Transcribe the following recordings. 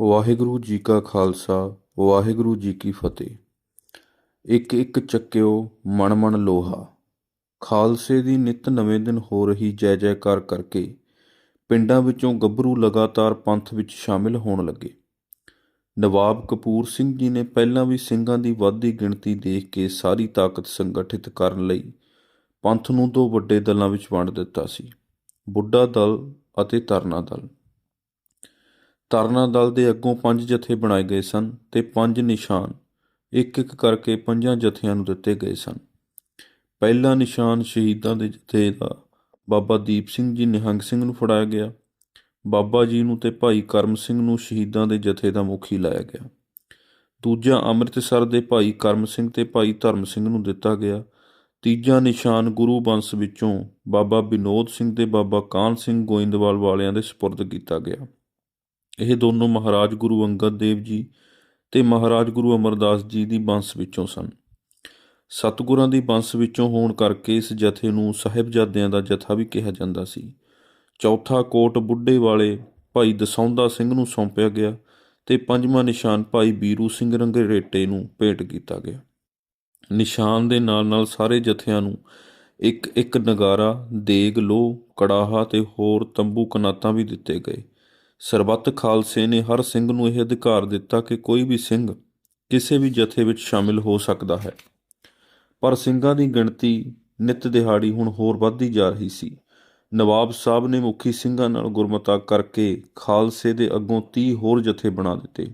ਵਾਹਿਗੁਰੂ ਜੀ ਕਾ ਖਾਲਸਾ, ਵਾਹਿਗੁਰੂ ਜੀ ਕੀ ਫਤਿਹ। ਇੱਕ ਇੱਕ ਚੱਕਿਓ ਮਣ ਮਣ ਲੋਹਾ। ਖਾਲਸੇ ਦੀ ਨਿਤ ਨਵੇਂ ਦਿਨ ਹੋ ਰਹੀ ਜੈ ਜੈਕਾਰ ਕਰਕੇ ਪਿੰਡਾਂ ਵਿੱਚੋਂ ਗੱਭਰੂ ਲਗਾਤਾਰ ਪੰਥ ਵਿੱਚ ਸ਼ਾਮਿਲ ਹੋਣ ਲੱਗੇ। ਨਵਾਬ ਕਪੂਰ ਸਿੰਘ ਜੀ ਨੇ ਪਹਿਲਾਂ ਵੀ ਸਿੰਘਾਂ ਦੀ ਵੱਧਦੀ ਗਿਣਤੀ ਦੇਖ ਕੇ ਸਾਰੀ ਤਾਕਤ ਸੰਗਠਿਤ ਕਰਨ ਲਈ ਪੰਥ ਨੂੰ ਦੋ ਵੱਡੇ ਦਲਾਂ ਵਿੱਚ ਵੰਡ ਦਿੱਤਾ ਸੀ। ਬੁੱਢਾ ਦਲ ਅਤੇ ਤਰਨਾ ਦਲ। ਤਰਨਾ ਦਲ ਦੇ ਅੱਗੋਂ ਪੰਜ ਜਥੇ ਬਣਾਏ ਗਏ ਸਨ ਤੇ ਪੰਜ ਨਿਸ਼ਾਨ, ਇੱਕ ਇੱਕ ਕਰਕੇ ਪੰਜਾਂ ਜਥਿਆਂ ਨੂੰ ਦਿੱਤੇ ਗਏ ਸਨ। ਪਹਿਲਾ ਨਿਸ਼ਾਨ ਸ਼ਹੀਦਾਂ ਦੇ ਜਥੇ ਦਾ, ਬਾਬਾ ਦੀਪ ਸਿੰਘ ਜੀ ਨਿਹੰਗ ਸਿੰਘ ਨੂੰ ਫੜਾਇਆ ਗਿਆ। ਬਾਬਾ ਜੀ ਨੂੰ ਤੇ ਭਾਈ ਕਰਮ ਸਿੰਘ ਨੂੰ ਸ਼ਹੀਦਾਂ ਦੇ ਜਥੇ ਦਾ ਮੁਖੀ ਲਾਇਆ ਗਿਆ। ਦੂਜਾ ਅੰਮ੍ਰਿਤਸਰ ਦੇ ਭਾਈ ਕਰਮ ਸਿੰਘ ਤੇ ਭਾਈ ਧਰਮ ਸਿੰਘ ਨੂੰ ਦਿੱਤਾ ਗਿਆ। ਤੀਜਾ ਨਿਸ਼ਾਨ ਗੁਰੂ ਬੰਸ ਵਿੱਚੋਂ ਬਾਬਾ ਵਿਨੋਦ ਸਿੰਘ ਤੇ ਬਾਬਾ ਕਾਨ ਸਿੰਘ ਗੋਇੰਦਵਾਲ ਵਾਲਿਆਂ ਦੇ ਸਪੁਰਦ ਕੀਤਾ ਗਿਆ। ਇਹ ਦੋਨੋਂ ਮਹਾਰਾਜ ਗੁਰੂ ਅੰਗਦ ਦੇਵ ਜੀ ਤੇ ਮਹਾਰਾਜ ਗੁਰੂ ਅਮਰਦਾਸ ਜੀ ਦੀ ਬੰਸ ਵਿੱਚੋਂ ਸਨ। ਸਤਿਗੁਰਾਂ ਦੀ ਬੰਸ ਵਿੱਚੋਂ ਹੋਣ ਕਰਕੇ ਇਸ ਜਥੇ ਨੂੰ ਸਾਹਿਬਜ਼ਾਦਿਆਂ ਦਾ ਜਥਾ ਵੀ ਕਿਹਾ ਜਾਂਦਾ ਸੀ। ਚੌਥਾ ਕੋਟ ਬੁੱਢੇ ਵਾਲੇ ਭਾਈ ਦਸੌਂਦਾ ਸਿੰਘ ਨੂੰ ਸੌਂਪਿਆ ਗਿਆ ਤੇ ਪੰਜਵਾਂ ਨਿਸ਼ਾਨ ਭਾਈ ਬੀਰੂ ਸਿੰਘ ਰੰਗਰੇਟੇ ਨੂੰ ਭੇਟ ਕੀਤਾ ਗਿਆ। ਨਿਸ਼ਾਨ ਦੇ ਨਾਲ ਨਾਲ ਸਾਰੇ ਜਥਿਆਂ ਨੂੰ ਇੱਕ ਇੱਕ ਨਗਾਰਾ, ਦੇਗ ਲੋ ਕੜਾਹਾ ਤੇ ਹੋਰ ਤੰਬੂ ਕਨਾਤਾਂ ਵੀ ਦਿੱਤੇ ਗਏ। ਸਰਬੱਤ ਖਾਲਸੇ ਨੇ ਹਰ ਸਿੰਘ ਨੂੰ ਇਹ ਅਧਿਕਾਰ ਦਿੱਤਾ ਕਿ ਕੋਈ ਵੀ ਸਿੰਘ ਕਿਸੇ ਵੀ ਜਥੇ ਵਿੱਚ ਸ਼ਾਮਿਲ ਹੋ ਸਕਦਾ ਹੈ। ਪਰ ਸਿੰਘਾਂ ਦੀ ਗਿਣਤੀ ਨਿਤ ਦਿਹਾੜੀ ਹੁਣ ਹੋਰ ਵੱਧਦੀ ਜਾ ਰਹੀ ਸੀ। ਨਵਾਬ ਸਾਹਿਬ ਨੇ ਮੁਖੀ ਸਿੰਘਾਂ ਨਾਲ ਗੁਰਮਤਾ ਕਰਕੇ ਖਾਲਸੇ ਦੇ ਅੱਗੋਂ 30 ਹੋਰ ਜਥੇ ਬਣਾ ਦਿੱਤੇ।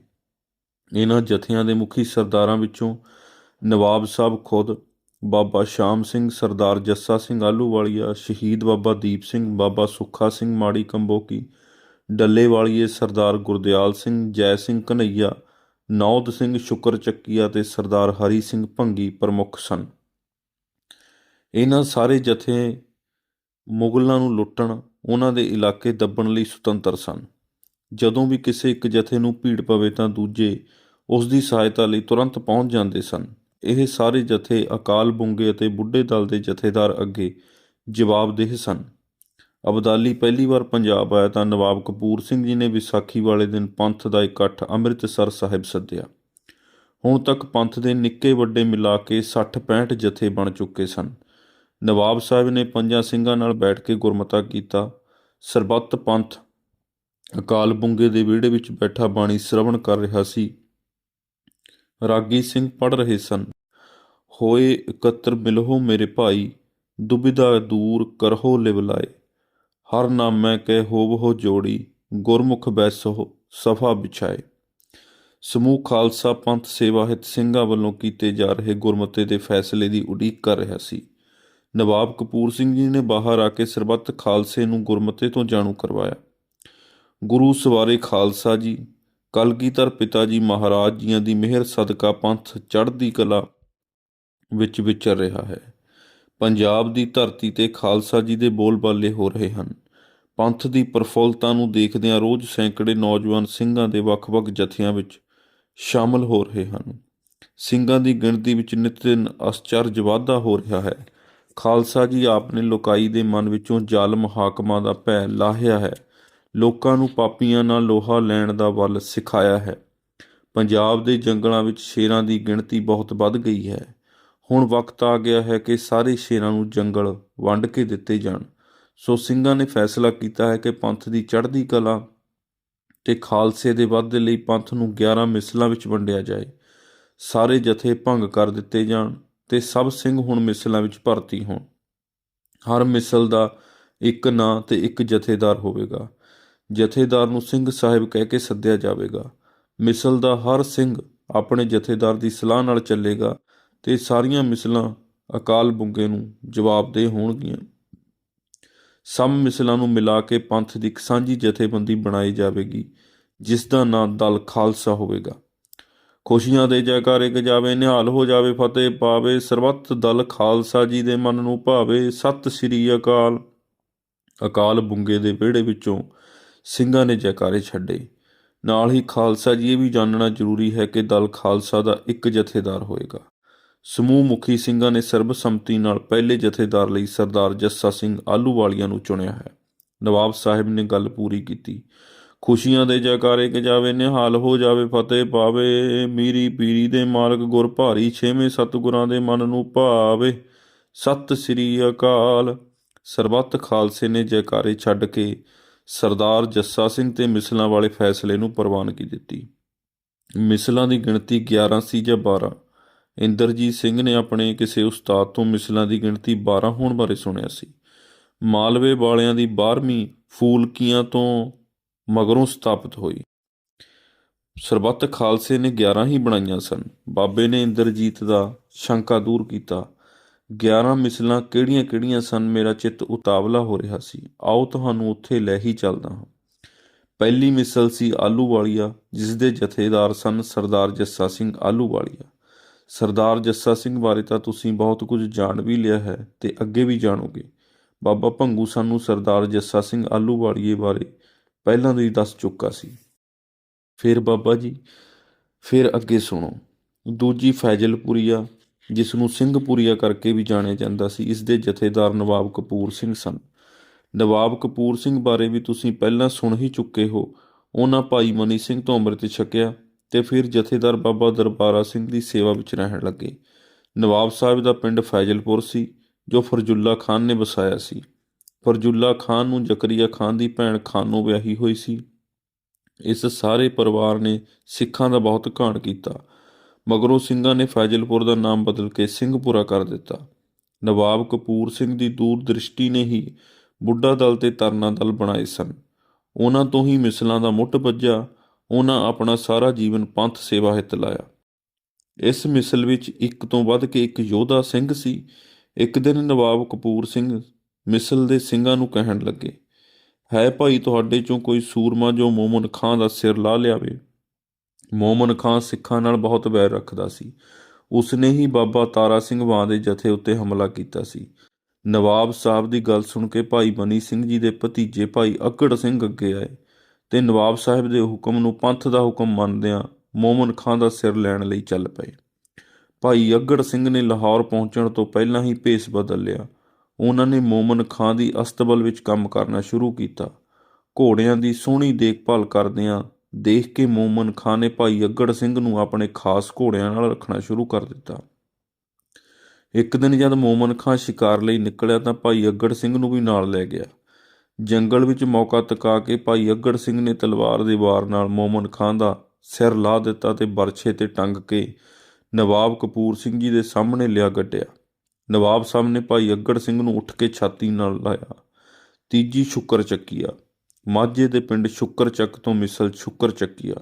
ਇਹਨਾਂ ਜਥਿਆਂ ਦੇ ਮੁਖੀ ਸਰਦਾਰਾਂ ਵਿੱਚੋਂ ਨਵਾਬ ਸਾਹਿਬ ਖੁਦ, ਬਾਬਾ ਸ਼ਾਮ ਸਿੰਘ, ਸਰਦਾਰ ਜੱਸਾ ਸਿੰਘ ਆਲੂਵਾਲੀਆ ਸ਼ਹੀਦ ਬਾਬਾ ਦੀਪ ਸਿੰਘ, ਬਾਬਾ ਸੁੱਖਾ ਸਿੰਘ, ਮਾੜੀ ਕੰਬੋਕੀ ਡੱਲੇ ਵਾਲੀਏ ਸਰਦਾਰ ਗੁਰਦਿਆਲ ਸਿੰਘ, ਜੈ ਸਿੰਘ ਕਨਈਆ ਨੌਦ ਸਿੰਘ ਸ਼ੁਕਰ ਚੱਕੀਆ ਤੇ ਸਰਦਾਰ ਹਰੀ ਸਿੰਘ ਭੰਗੀ ਪ੍ਰਮੁੱਖ ਸਨ। ਇਹਨਾਂ ਸਾਰੇ ਜਥੇ ਮੁਗਲਾਂ ਨੂੰ ਲੁੱਟਣ, ਉਹਨਾਂ ਦੇ ਇਲਾਕੇ ਦੱਬਣ ਲਈ ਸੁਤੰਤਰ ਸਨ। ਜਦੋਂ ਵੀ ਕਿਸੇ ਇੱਕ ਜਥੇ ਨੂੰ ਭੀੜ ਪਵੇ ਤਾਂ ਦੂਜੇ ਉਸ ਦੀ ਸਹਾਇਤਾ ਲਈ ਤੁਰੰਤ ਪਹੁੰਚ ਜਾਂਦੇ ਸਨ। ਇਹ ਸਾਰੇ ਜਥੇ ਅਕਾਲ ਬੁੰਗੇ ਅਤੇ ਬੁੱਢੇ ਦਲ ਦੇ ਜਥੇਦਾਰ ਅੱਗੇ ਜਵਾਬਦੇਹ ਸਨ। ਅਬਦਾਲੀ ਪਹਿਲੀ ਵਾਰ ਪੰਜਾਬ ਆਇਆ ਤਾਂ ਨਵਾਬ ਕਪੂਰ ਸਿੰਘ ਜੀ ਨੇ ਵਿਸਾਖੀ ਵਾਲੇ ਦਿਨ ਪੰਥ ਦਾ ਇਕੱਠ ਅੰਮ੍ਰਿਤਸਰ ਸਾਹਿਬ ਸੱਦਿਆ। ਹੁਣ ਤੱਕ ਪੰਥ ਦੇ ਨਿੱਕੇ ਵੱਡੇ ਮਿਲਾ ਕੇ 60-65 ਜਥੇ ਬਣ ਚੁੱਕੇ ਸਨ। ਨਵਾਬ ਸਾਹਿਬ ਨੇ ਪੰਜਾਂ ਸਿੰਘਾਂ ਨਾਲ ਬੈਠ ਕੇ ਗੁਰਮਤਾ ਕੀਤਾ। ਸਰਬੱਤ ਪੰਥ ਅਕਾਲ ਬੁੰਗੇ ਦੇ ਵਿਹੜੇ ਵਿੱਚ ਬੈਠਾ ਬਾਣੀ ਸ਼ਰਵਣ ਕਰ ਰਿਹਾ ਸੀ। ਰਾਗੀ ਸਿੰਘ ਪੜ ਰਹੇ ਸਨ। ਹੋਏ ਇਕੱਤਰ ਮਿਲਹੋ ਮੇਰੇ ਭਾਈ, ਦੁਬਿਧਾ ਦੂਰ ਕਰਹੋ ਲਿਵਲਾਏ। ਹਰ ਨਾਮੈ ਕੈ ਹੋਵਹੁ ਜੋੜੀ, ਗੁਰਮੁਖ ਬੈਸੋ ਸਫਾ ਵਿਛਾਏ। ਸਮੂਹ ਖਾਲਸਾ ਪੰਥ ਸੇਵਾ ਹਿਤ ਸਿੰਘਾਂ ਵੱਲੋਂ ਕੀਤੇ ਜਾ ਰਹੇ ਗੁਰਮਤੇ ਦੇ ਫੈਸਲੇ ਦੀ ਉਡੀਕ ਕਰ ਰਿਹਾ ਸੀ। ਨਵਾਬ ਕਪੂਰ ਸਿੰਘ ਜੀ ਨੇ ਬਾਹਰ ਆ ਕੇ ਸਰਬੱਤ ਖਾਲਸੇ ਨੂੰ ਗੁਰਮਤੇ ਤੋਂ ਜਾਣੂ ਕਰਵਾਇਆ। ਗੁਰੂ ਸਵਾਰੇ ਖਾਲਸਾ ਜੀ ਕਲਗੀਧਰ ਪਿਤਾ ਜੀ ਮਹਾਰਾਜ ਜੀਆਂ ਦੀ ਮਿਹਰ ਸਦਕਾ ਪੰਥ ਚੜ੍ਹਦੀ ਕਲਾ ਵਿੱਚ ਵਿਚਰ ਰਿਹਾ ਹੈ। ਪੰਜਾਬ ਦੀ ਧਰਤੀ ਤੇ ਖਾਲਸਾ ਜੀ ਦੇ ਬੋਲਬਾਲੇ ਹੋ ਰਹੇ ਹਨ। ਪੰਥ ਦੀ ਪ੍ਰਫੁੱਲਤਾ ਨੂੰ ਦੇਖਦਿਆਂ ਰੋਜ਼ ਸੈਂਕੜੇ ਨੌਜਵਾਨ ਸਿੰਘਾਂ ਦੇ ਵੱਖ-ਵੱਖ ਜਥਿਆਂ ਵਿੱਚ ਸ਼ਾਮਲ ਹੋ ਰਹੇ ਹਨ। ਸਿੰਘਾਂ ਦੀ ਗਿਣਤੀ ਵਿੱਚ ਨਿਤ ਦਿਨ ਅਸਚਰਜ ਵਾਧਾ ਹੋ ਰਿਹਾ ਹੈ। ਖਾਲਸਾ ਜੀ ਆਪ ਨੇ ਲੋਕਾਈ ਦੇ ਮਨ ਵਿੱਚੋਂ ਜ਼ਾਲਮ ਹਾਕਮਾਂ ਦਾ ਭੈ ਲਾਹਿਆ ਹੈ। ਲੋਕਾਂ ਨੂੰ ਪਾਪੀਆਂ ਨਾਲ ਲੋਹਾ ਲੈਣ ਦਾ ਵੱਲ ਸਿਖਾਇਆ ਹੈ। ਪੰਜਾਬ ਦੇ ਜੰਗਲਾਂ ਵਿੱਚ ਸ਼ੇਰਾਂ ਦੀ ਗਿਣਤੀ ਬਹੁਤ ਵੱਧ ਗਈ ਹੈ। ਹੁਣ ਵਕਤ ਆ ਗਿਆ ਹੈ ਕਿ ਸਾਰੇ ਸ਼ੇਰਾਂ ਨੂੰ ਜੰਗਲ ਵੰਡ ਕੇ ਦਿੱਤੇ ਜਾਣ। ਸੋ ਸਿੰਘਾਂ ਨੇ ਫੈਸਲਾ ਕੀਤਾ ਹੈ ਕਿ ਪੰਥ ਦੀ ਚੜ੍ਹਦੀ ਕਲਾ ਤੇ ਖਾਲਸੇ ਦੇ ਵਾਧੇ ਲਈ ਪੰਥ ਨੂੰ 11 ਮਿਸਲਾਂ ਵਿੱਚ ਵੰਡਿਆ ਜਾਏ। ਸਾਰੇ ਜਥੇ ਭੰਗ ਕਰ ਦਿੱਤੇ ਜਾਣ ਤੇ ਸਭ ਸਿੰਘ ਹੁਣ ਮਿਸਲਾਂ ਵਿੱਚ ਭਰਤੀ ਹੋਣ। ਹਰ ਮਿਸਲ ਦਾ ਇੱਕ ਨਾਂ ਤੇ ਇੱਕ ਜਥੇਦਾਰ ਹੋਵੇਗਾ। ਜਥੇਦਾਰ ਨੂੰ ਸਿੰਘ ਸਾਹਿਬ ਕਹਿ ਕੇ ਸੱਦਿਆ ਜਾਵੇਗਾ। ਮਿਸਲ ਦਾ ਹਰ ਸਿੰਘ ਆਪਣੇ ਜਥੇਦਾਰ ਦੀ ਸਲਾਹ ਨਾਲ ਚੱਲੇਗਾ ਤੇ ਸਾਰੀਆਂ ਮਿਸਲਾਂ ਅਕਾਲ ਬੁੰਗੇ ਨੂੰ ਜਵਾਬਦੇਹ ਹੋਣਗੀਆਂ। ਸਭ ਮਿਸਲਾਂ ਨੂੰ ਮਿਲਾ ਕੇ ਪੰਥ ਦੀ ਇੱਕ ਸਾਂਝੀ ਜਥੇਬੰਦੀ ਬਣਾਈ ਜਾਵੇਗੀ, ਜਿਸ ਦਾ ਨਾਮ ਦਲ ਖਾਲਸਾ ਹੋਵੇਗਾ। ਖੁਸ਼ੀਆਂ ਦੇ ਜੈਕਾਰੇ ਗਜਾਵੇ ਨਿਹਾਲ ਹੋ ਜਾਵੇ ਫਤਿਹ ਪਾਵੇ, ਸਰਬੱਤ ਦਲ ਖਾਲਸਾ ਜੀ ਦੇ ਮਨ ਨੂੰ ਭਾਵੇ। ਸਤਿ ਸ੍ਰੀ ਅਕਾਲ। ਅਕਾਲ ਬੁੰਗੇ ਦੇ ਵਿਹੜੇ ਵਿੱਚੋਂ ਸਿੰਘਾਂ ਨੇ ਜੈਕਾਰੇ ਛੱਡੇ। ਨਾਲ ਹੀ ਖਾਲਸਾ ਜੀ ਇਹ ਵੀ ਜਾਣਨਾ ਜ਼ਰੂਰੀ ਹੈ ਕਿ ਦਲ ਖਾਲਸਾ ਦਾ ਇੱਕ ਜਥੇਦਾਰ ਹੋਏਗਾ ਸਮੂਹ ਮੁਖੀ ਸਿੰਘਾਂ ਨੇ ਸਰਬਸੰਮਤੀ ਨਾਲ ਪਹਿਲੇ ਜਥੇਦਾਰ ਲਈ ਸਰਦਾਰ ਜੱਸਾ ਸਿੰਘ ਆਲੂਵਾਲੀਆ ਨੂੰ ਚੁਣਿਆ ਹੈ। ਨਵਾਬ ਸਾਹਿਬ ਨੇ ਗੱਲ ਪੂਰੀ ਕੀਤੀ। ਖੁਸ਼ੀਆਂ ਦੇ ਜੈਕਾਰੇ ਕੇ ਜਾਵੇ, ਨਿਹਾਲ ਹੋ ਜਾਵੇ, ਫਤਿਹ ਪਾਵੇ, ਮੀਰੀ ਪੀਰੀ ਦੇ ਮਾਲਕ ਗੁਰ ਭਾਰੀ, ਛੇਵੇਂ ਸਤਿਗੁਰਾਂ ਦੇ ਮਨ ਨੂੰ ਭਾਵੇ। ਸਤਿ ਸ੍ਰੀ ਅਕਾਲ। ਸਰਬੱਤ ਖਾਲਸੇ ਨੇ ਜੈਕਾਰੇ ਛੱਡ ਕੇ ਸਰਦਾਰ ਜੱਸਾ ਸਿੰਘ ਤੇ ਮਿਸਲਾਂ ਵਾਲੇ ਫੈਸਲੇ ਨੂੰ ਪ੍ਰਵਾਨਗੀ ਦਿੱਤੀ। ਮਿਸਲਾਂ ਦੀ ਗਿਣਤੀ 11 ਸੀ ਜਾਂ 12 ਇੰਦਰਜੀਤ ਸਿੰਘ ਨੇ ਆਪਣੇ ਕਿਸੇ ਉਸਤਾਦ ਤੋਂ ਮਿਸਲਾਂ ਦੀ ਗਿਣਤੀ 12 ਹੋਣ ਬਾਰੇ ਸੁਣਿਆ ਸੀ। ਮਾਲਵੇ ਵਾਲਿਆਂ ਦੀ 12ਵੀਂ ਫੂਲਕੀਆਂ ਤੋਂ ਮਗਰੋਂ ਸਥਾਪਿਤ ਹੋਈ। ਸਰਬੱਤ ਖਾਲਸੇ ਨੇ 11 ਹੀ ਬਣਾਈਆਂ ਸਨ। ਬਾਬੇ ਨੇ ਇੰਦਰਜੀਤ ਦਾ ਸ਼ੰਕਾ ਦੂਰ ਕੀਤਾ। 11 ਮਿਸਲਾਂ ਕਿਹੜੀਆਂ-ਕਿਹੜੀਆਂ ਸਨ ਮੇਰਾ ਚਿੱਤ ਉਤਾਵਲਾ ਹੋ ਰਿਹਾ ਸੀ। ਆਓ ਤੁਹਾਨੂੰ ਉੱਥੇ ਲੈ ਹੀ ਚੱਲਦਾ ਹਾਂ। ਪਹਿਲੀ ਮਿਸਲ ਸੀ ਆਲੂ ਵਾਲੀਆ ਜਿਸ ਦੇ ਜਥੇਦਾਰ ਸਨ ਸਰਦਾਰ ਜੱਸਾ ਸਿੰਘ ਆਲੂ ਵਾਲੀਆ ਸਰਦਾਰ ਜੱਸਾ ਸਿੰਘ ਬਾਰੇ ਤਾਂ ਤੁਸੀਂ ਬਹੁਤ ਕੁਝ ਜਾਣ ਵੀ ਲਿਆ ਹੈ ਤੇ ਅੱਗੇ ਵੀ ਜਾਣੋਗੇ। ਬਾਬਾ ਭੰਗੂ ਸਾਨੂੰ ਸਰਦਾਰ ਜੱਸਾ ਸਿੰਘ ਆਲੂ ਵਾਲੀਏ ਬਾਰੇ ਪਹਿਲਾਂ ਤੋਂ ਹੀ ਦੱਸ ਚੁੱਕਾ ਸੀ। ਫਿਰ ਬਾਬਾ ਜੀ, ਫਿਰ ਅੱਗੇ ਸੁਣੋ। ਦੂਜੀ ਫੈਜ਼ਲਪੁਰੀਆ ਜਿਸ ਨੂੰ ਸਿੰਘਪੁਰੀਆ ਕਰਕੇ ਵੀ ਜਾਣਿਆ ਜਾਂਦਾ ਸੀ ਇਸ ਦੇ ਜਥੇਦਾਰ ਨਵਾਬ ਕਪੂਰ ਸਿੰਘ ਸਨ। ਨਵਾਬ ਕਪੂਰ ਸਿੰਘ ਬਾਰੇ ਵੀ ਤੁਸੀਂ ਪਹਿਲਾਂ ਸੁਣ ਹੀ ਚੁੱਕੇ ਹੋ। ਉਹਨਾਂ ਭਾਈ ਮਨੀ ਸਿੰਘ ਤੋਂ ਅੰਮ੍ਰਿਤ ਛਕਿਆ ਤੇ ਫਿਰ ਜਥੇਦਾਰ ਬਾਬਾ ਦਰਬਾਰਾ ਸਿੰਘ ਦੀ ਸੇਵਾ ਵਿੱਚ ਰਹਿਣ ਲੱਗੇ। ਨਵਾਬ ਸਾਹਿਬ ਦਾ ਪਿੰਡ ਫੈਜ਼ਲਪੁਰ ਸੀ, ਜੋ ਫਰਜੁੱਲਾ ਖਾਨ ਨੇ ਵਸਾਇਆ ਸੀ। ਫਰਜੁੱਲਾ ਖਾਨ ਨੂੰ ਜ਼ਕਰੀਆ ਖਾਨ ਦੀ ਭੈਣ ਖਾਨੋ ਵਿਆਹੀ ਹੋਈ ਸੀ। ਇਸ ਸਾਰੇ ਪਰਿਵਾਰ ਨੇ ਸਿੱਖਾਂ ਦਾ ਬਹੁਤ ਘਾਣ ਕੀਤਾ। ਮਗਰੋਂ ਸਿੰਘਾਂ ਨੇ ਫੈਜ਼ਲਪੁਰ ਦਾ ਨਾਮ ਬਦਲ ਕੇ ਸਿੰਘਪੁਰਾ ਕਰ ਦਿੱਤਾ। ਨਵਾਬ ਕਪੂਰ ਸਿੰਘ ਦੀ ਦੂਰ ਦ੍ਰਿਸ਼ਟੀ ਨੇ ਹੀ ਬੁੱਢਾ ਦਲ ਤੇ ਤਰਨਾ ਦਲ ਬਣਾਏ ਸਨ। ਉਹਨਾਂ ਤੋਂ ਹੀ ਮਿਸਲਾਂ ਦਾ ਮੁੱਢ ਵੱਜਾ ਉਹਨਾਂ ਆਪਣਾ ਸਾਰਾ ਜੀਵਨ ਪੰਥ ਸੇਵਾ ਹਿੱਤ ਲਾਇਆ। ਇਸ ਮਿਸਲ ਵਿੱਚ ਇੱਕ ਤੋਂ ਵੱਧ ਕੇ ਇੱਕ ਯੋਧਾ ਸਿੰਘ ਸੀ। ਇੱਕ ਦਿਨ ਨਵਾਬ ਕਪੂਰ ਸਿੰਘ ਮਿਸਲ ਦੇ ਸਿੰਘਾਂ ਨੂੰ ਕਹਿਣ ਲੱਗੇ, ਹੈ ਭਾਈ, ਤੁਹਾਡੇ ਚੋਂ ਕੋਈ ਸੂਰਮਾ ਜੋ ਮੋਮਨ ਖਾਂ ਦਾ ਸਿਰ ਲਾ ਲਿਆਵੇ। ਮੋਮਨ ਖਾਂ ਸਿੱਖਾਂ ਨਾਲ ਬਹੁਤ ਵੈਰ ਰੱਖਦਾ ਸੀ। ਉਸਨੇ ਹੀ ਬਾਬਾ ਤਾਰਾ ਸਿੰਘ ਵਾਂ ਦੇ ਜਥੇ ਉੱਤੇ ਹਮਲਾ ਕੀਤਾ ਸੀ। ਨਵਾਬ ਸਾਹਿਬ ਦੀ ਗੱਲ ਸੁਣ ਕੇ ਭਾਈ ਬਨੀ ਸਿੰਘ ਜੀ ਦੇ ਭਤੀਜੇ ਭਾਈ ਅਕੜ ਸਿੰਘ ਅੱਗੇ ਆਏ। ਤੇ ਨਵਾਬ ਸਾਹਿਬ ਦੇ ਹੁਕਮ ਨੂੰ ਪੰਥ ਦਾ ਹੁਕਮ ਮੰਨਦਿਆਂ ਮੋਮਨ ਖਾਂ ਦਾ ਸਿਰ ਲੈਣ ਲਈ ਚੱਲ ਪਏ। ਭਾਈ ਅਗੜ ਸਿੰਘ ਨੇ ਲਾਹੌਰ ਪਹੁੰਚਣ ਤੋਂ ਪਹਿਲਾਂ ਹੀ ਭੇਸ ਬਦਲ ਲਿਆ। ਉਹਨਾਂ ਨੇ ਮੋਮਨ ਖਾਂ ਦੀ ਅਸਤਬਲ ਵਿੱਚ ਕੰਮ ਕਰਨਾ ਸ਼ੁਰੂ ਕੀਤਾ। ਘੋੜਿਆਂ ਦੀ ਸੋਹਣੀ ਦੇਖਭਾਲ ਕਰਦਿਆਂ ਦੇਖ ਕੇ ਮੋਮਨ ਖਾਂ ਨੇ ਭਾਈ ਅਗੜ ਸਿੰਘ ਨੂੰ ਆਪਣੇ ਖਾਸ ਘੋੜਿਆਂ ਨਾਲ ਰੱਖਣਾ ਸ਼ੁਰੂ ਕਰ ਦਿੱਤਾ। ਇੱਕ ਦਿਨ ਜਦ ਮੋਮਨ ਖਾਂ ਸ਼ਿਕਾਰ ਲਈ ਨਿਕਲਿਆ ਤਾਂ ਭਾਈ ਅਗੜ ਸਿੰਘ ਨੂੰ ਵੀ ਨਾਲ ਲੈ ਗਿਆ। ਜੰਗਲ ਵਿੱਚ ਮੌਕਾ ਤਕਾ ਕੇ ਭਾਈ ਅੱਗੜ ਸਿੰਘ ਨੇ ਤਲਵਾਰ ਦੇ ਵਾਰ ਨਾਲ ਮੋਮਨ ਖਾਂ ਦਾ ਸਿਰ ਲਾ ਦਿੱਤਾ ਤੇ ਬਰਛੇ ਤੇ ਟੰਗ ਕੇ ਨਵਾਬ ਕਪੂਰ ਸਿੰਘ ਜੀ ਦੇ ਸਾਹਮਣੇ ਲਿਆ ਗੱਡਿਆ ਨਵਾਬ ਸਾਹਿਬ ਨੇ ਭਾਈ ਅੱਗੜ ਸਿੰਘ ਨੂੰ ਉੱਠ ਕੇ ਛਾਤੀ ਨਾਲ ਲਾਇਆ। ਤੀਜੀ ਸ਼ੁਕਰ ਚੱਕੀਆ। ਮਾਝੇ ਦੇ ਪਿੰਡ ਸ਼ੁਕਰ ਚੱਕ ਤੋਂ ਮਿਸਲ ਸ਼ੁਕਰ ਚੱਕੀਆ।